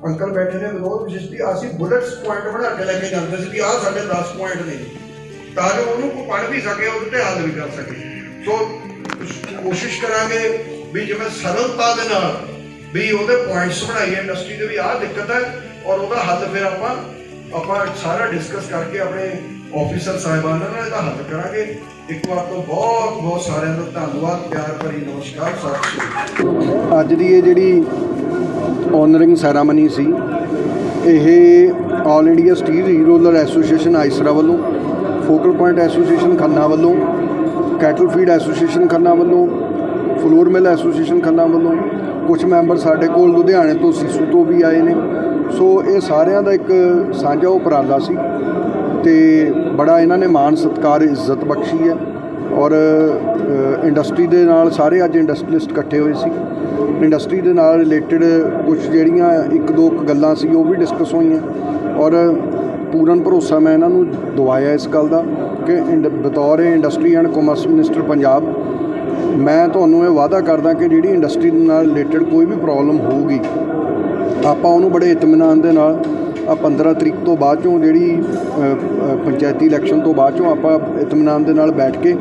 [SPEAKER 2] ਅੰਕਲ ਬੈਠੇ ਨੇ ਵਿਨੋਦ ਵਿਸ਼ਿਸ਼ਟੀ ਅਸੀਂ ਬੁਲਟਸ ਪੁਆਇੰਟ ਬਣਾ ਕੇ ਲੈ ਕੇ ਜਾਂਦੇ ਸੀ ਵੀ ਆਹ ਸਾਡੇ 10 ਪੁਆਇੰਟ ਨੇ। ਤਾਂ ਜੋ ਉਹਨੂੰ ਕੋਈ ਪੜ੍ਹ ਵੀ ਸਕੇ, ਉਹਦੇ ਤੇ ਹੱਲ ਕਰ ਸਕੇ। ਸੋ ਕੋਸ਼ਿਸ਼ ਕਰਾਂਗੇ ਵੀ ਜਿਵੇਂ ਸਰਲਤਾ ਦੇ ਨਾਲ ਵੀ ਉਹਦੇ ਪੁਆਇੰਟਸ ਬਣਾਈਏ ਇੰਡਸਟਰੀ ਦੇ ਵੀ ਆਹ ਦਿੱਕਤ ਹੈ, ਔਰ ਉਹਦਾ ਹੱਲ ਫਿਰ ਆਪਾਂ ਆਪਾਂ ਸਾਰਾ ਡਿਸਕਸ ਕਰਕੇ ਆਪਣੇ ਆਫੀਸਰ ਸਾਹਿਬਾਨਾਂ ਨਾਲ ਇਹਦਾ ਹੱਲ ਕਰਾਂਗੇ। ਇੱਕ ਵਾਰ ਤੋਂ ਬਹੁਤ ਬਹੁਤ ਸਾਰਿਆਂ ਦਾ ਧੰਨਵਾਦ, ਪਿਆਰ ਭਰੀ ਨਮਸਕਾਰ, ਸਤਿ ਸ਼੍ਰੀ ਅਕਾਲ।
[SPEAKER 3] ਅੱਜ ਦੀ ਇਹ ਜਿਹੜੀ ਓਨਰਿੰਗ ਸੈਰਾਮਨੀ ਸੀ, ਇਹ all India steel reroller association AISRA ਵੱਲੋਂ ਫੋਕਲ ਪੁਆਇੰਟ ਐਸੋਸੀਏਸ਼ਨ ਖੰਨਾ ਵੱਲੋਂ ਕੈਟਲ ਫੀਡ ਐਸੋਸੀਏਸ਼ਨ ਖੰਨਾ ਵੱਲੋਂ ਫਲੋਰ ਮਿਲ ਐਸੋਸੀਏਸ਼ਨ ਖੰਨਾ ਵੱਲੋਂ ਕੁਝ ਮੈਂਬਰ ਸਾਡੇ ਕੋਲ ਲੁਧਿਆਣੇ ਤੋਂ ਸੀਸੂ ਤੋਂ ਵੀ ਆਏ ਨੇ। ਸੋ ਇਹ ਸਾਰਿਆਂ ਦਾ ਇੱਕ ਸਾਂਝਾ ਉਪਰਾਲਾ ਸੀ। ਤੇ ਬੜਾ ਇਹਨਾਂ ਨੇ ਮਾਣ, ਸਤਿਕਾਰ, ਇੱਜ਼ਤ ਬਖਸ਼ੀ ਹੈ ਔਰ ਇੰਡਸਟਰੀ ਦੇ ਨਾਲ ਸਾਰੇ ਅੱਜ ਇੰਡਸਟਰੀਲਿਸਟ ਇਕੱਠੇ ਹੋਏ ਸੀ। ਇੰਡਸਟਰੀ ਦੇ ਨਾਲ ਰਿਲੇਟਡ ਕੁਝ ਜਿਹੜੀਆਂ ਇੱਕ ਦੋ ਕੁ ਗੱਲਾਂ ਸੀ ਉਹ ਵੀ ਡਿਸਕਸ ਹੋਈਆਂ ਔਰ
[SPEAKER 2] ਪੂਰਨ ਭਰੋਸਾ ਮੈਂ ਇਹਨਾਂ ਨੂੰ ਦਵਾਇਆ ਇਸ ਗੱਲ ਦਾ ਕਿ ਇੰਡ- ਬਤੌਰ industry and commerce minister Punjab, ਮੈਂ ਤੁਹਾਨੂੰ ਇਹ ਵਾਅਦਾ ਕਰਦਾ ਕਿ ਜਿਹੜੀ ਇੰਡਸਟਰੀ ਨਾਲ ਰਿਲੇਟਡ ਕੋਈ ਵੀ ਪ੍ਰੋਬਲਮ ਹੋਊਗੀ, ਆਪਾਂ ਉਹਨੂੰ ਬੜੇ ਇਤਮਾਨਾਨ ਦੇ ਨਾਲ 15 ਤਰੀਕ ਤੋਂ ਬਾਅਦ ਚੋਂ ਜਿਹੜੀ ਪੰਚਾਇਤੀ ਇਲੈਕਸ਼ਨ ਤੋਂ ਬਾਅਦ ਚੋਂ ਆਪਾਂ ਇਤਮਾਨਾਨ ਦੇ ਨਾਲ ਬੈਠ ਕੇ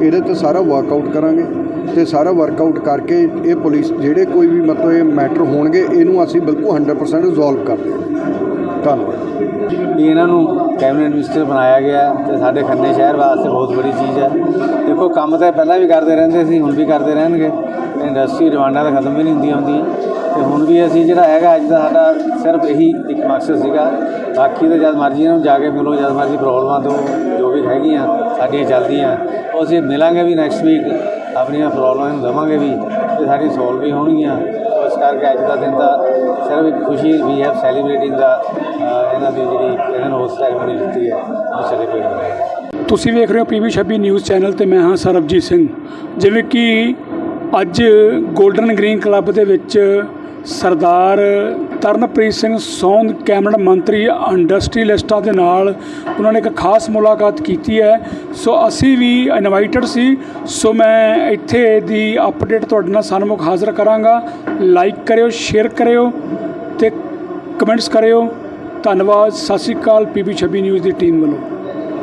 [SPEAKER 2] ਇਹਦੇ ਤੇ ਸਾਰਾ ਵਰਕਆਊਟ ਕਰਾਂਗੇ ਤੇ ਸਾਰਾ ਵਰਕਆਊਟ ਕਰਕੇ ਇਹ ਪੁਲਿਸ ਜਿਹੜੇ ਕੋਈ ਵੀ ਮਤਲਬ ਇਹ ਮੈਟਰ ਹੋਣਗੇ, ਇਹਨੂੰ ਅਸੀਂ ਬਿਲਕੁਲ 100% ਰਿਜ਼ੋਲਵ ਕਰ ਦਿਆਂਗੇ ਧੰਨਵਾਦ।
[SPEAKER 4] ਇਹਨਾਂ ਨੂੰ ਕੈਬਨਿਟ ਮਿਨਿਸਟਰ ਬਣਾਇਆ ਗਿਆ ਹੈ ਤੇ ਸਾਡੇ ਖੰਨੇ ਸ਼ਹਿਰ ਵਾਸਤੇ ਬਹੁਤ ਬੜੀ ਚੀਜ਼ ਹੈ। ਦੇਖੋ, ਕੰਮ ਤਾਂ ਪਹਿਲਾਂ ਵੀ ਕਰਦੇ ਰਹਿੰਦੇ ਸੀ, ਹੁਣ ਵੀ ਕਰਦੇ ਰਹਿਣਗੇ। ਇੰਡਸਟਰੀ ਡਿਮਾਂਡਾਂ ਤਾਂ ਖਤਮ ਵੀ ਨਹੀਂ ਹੁੰਦੀਆਂ ਹੁੰਦੀਆਂ। ਤੇ ਹੁਣ ਵੀ ਅਸੀਂ ਜਿਹੜਾ ਹੈਗਾ, ਅੱਜ ਦਾ ਸਾਡਾ ਸਿਰਫ ਇਹੀ ਇੱਕ ਮਕਸਦ ਸੀਗਾ। ਬਾਕੀ ਤਾਂ ਜਦ ਮਰਜ਼ੀ ਇਹਨਾਂ ਨੂੰ ਜਾ ਕੇ ਮਿਲੋ, ਜਦ ਮਰਜ਼ੀ ਪ੍ਰੋਬਲਮਾਂ ਤੋਂ ਜੋ ਵੀ ਹੈਗੀਆਂ, ਸਾਡੀਆਂ ਚੱਲਦੀਆਂ। ਉਹ ਅਸੀਂ ਮਿਲਾਂਗੇ ਵੀ ਨੈਕਸਟ ਵੀਕ ਆਪਣੀਆਂ ਪ੍ਰੋਬਲਮਾਂ ਨੂੰ ਦਵਾਂਗੇ ਵੀ, ਤੇ ਸਾਡੀ ਸੋਲਵ ਵੀ ਹੋਣਗੀਆਂ। ਇਸ ਕਰਕੇ ਅੱਜ ਦਾ ਦਿਨ ਦਾ ਸਿਰਫ ਇੱਕ ਖੁਸ਼ੀ ਵੀ ਹੈ ਸੈਲੀਬ੍ਰੇਟਿੰਗ ਦਾ ਇਹਨਾਂ ਦੀ ਜਿਹੜੀ ਇਹਨਾਂ ਨੂੰ ਉਸ ਸੈਰੇਮਨੀ ਦਿੱਤੀ ਹੈ, ਉਹ ਸੈਲੀਬ੍ਰੇਟ ਹੋ। ਰਹੀ
[SPEAKER 1] ਤੁਸੀਂ ਵੇਖ ਰਹੇ ਹੋ ਪੀਵੀ 26 ਨਿਊਜ਼ ਚੈਨਲ ਤੇ ਮੈਂ ਹਾਂ ਸਰਬਜੀਤ ਸਿੰਘ। ਜਿਵੇਂ ਕਿ ਅੱਜ 골ਡਨ ਗ੍ਰੀਨ ਕਲੱਬ ਦੇ ਵਿੱਚ ਸਰਦਾਰ ਤਰਨਪ੍ਰੀਤ ਸਿੰਘ ਸੌਂਦ, ਕੈਬਨਿਟ ਮੰਤਰੀ ਇੰਡਸਟਰੀਲਿਸਟਾਂ ਦੇ ਨਾਲ ਉਹਨਾਂ ਨੇ ਇੱਕ ਖਾਸ ਮੁਲਾਕਾਤ ਕੀਤੀ ਹੈ। ਸੋ ਅਸੀਂ ਵੀ ਇਨਵਾਈਟਡ ਸੀ। ਸੋ ਮੈਂ ਇੱਥੇ ਦੀ ਅਪਡੇਟ ਤੁਹਾਡੇ ਨਾਲ ਸਨਮੁਖ ਹਾਜ਼ਰ ਕਰਾਂਗਾ। ਲਾਈਕ ਕਰਿਓ ਸ਼ੇਅਰ ਕਰਿਓ ਤੇ ਕਮੈਂਟਸ ਕਰਿਓ। ਧੰਨਵਾਦ। ਸਤਿ ਸ਼੍ਰੀ ਅਕਾਲ। ਪੀਬੀ 26 ਨਿਊਜ਼ ਦੀ ਟੀਮ ਵੱਲੋਂ।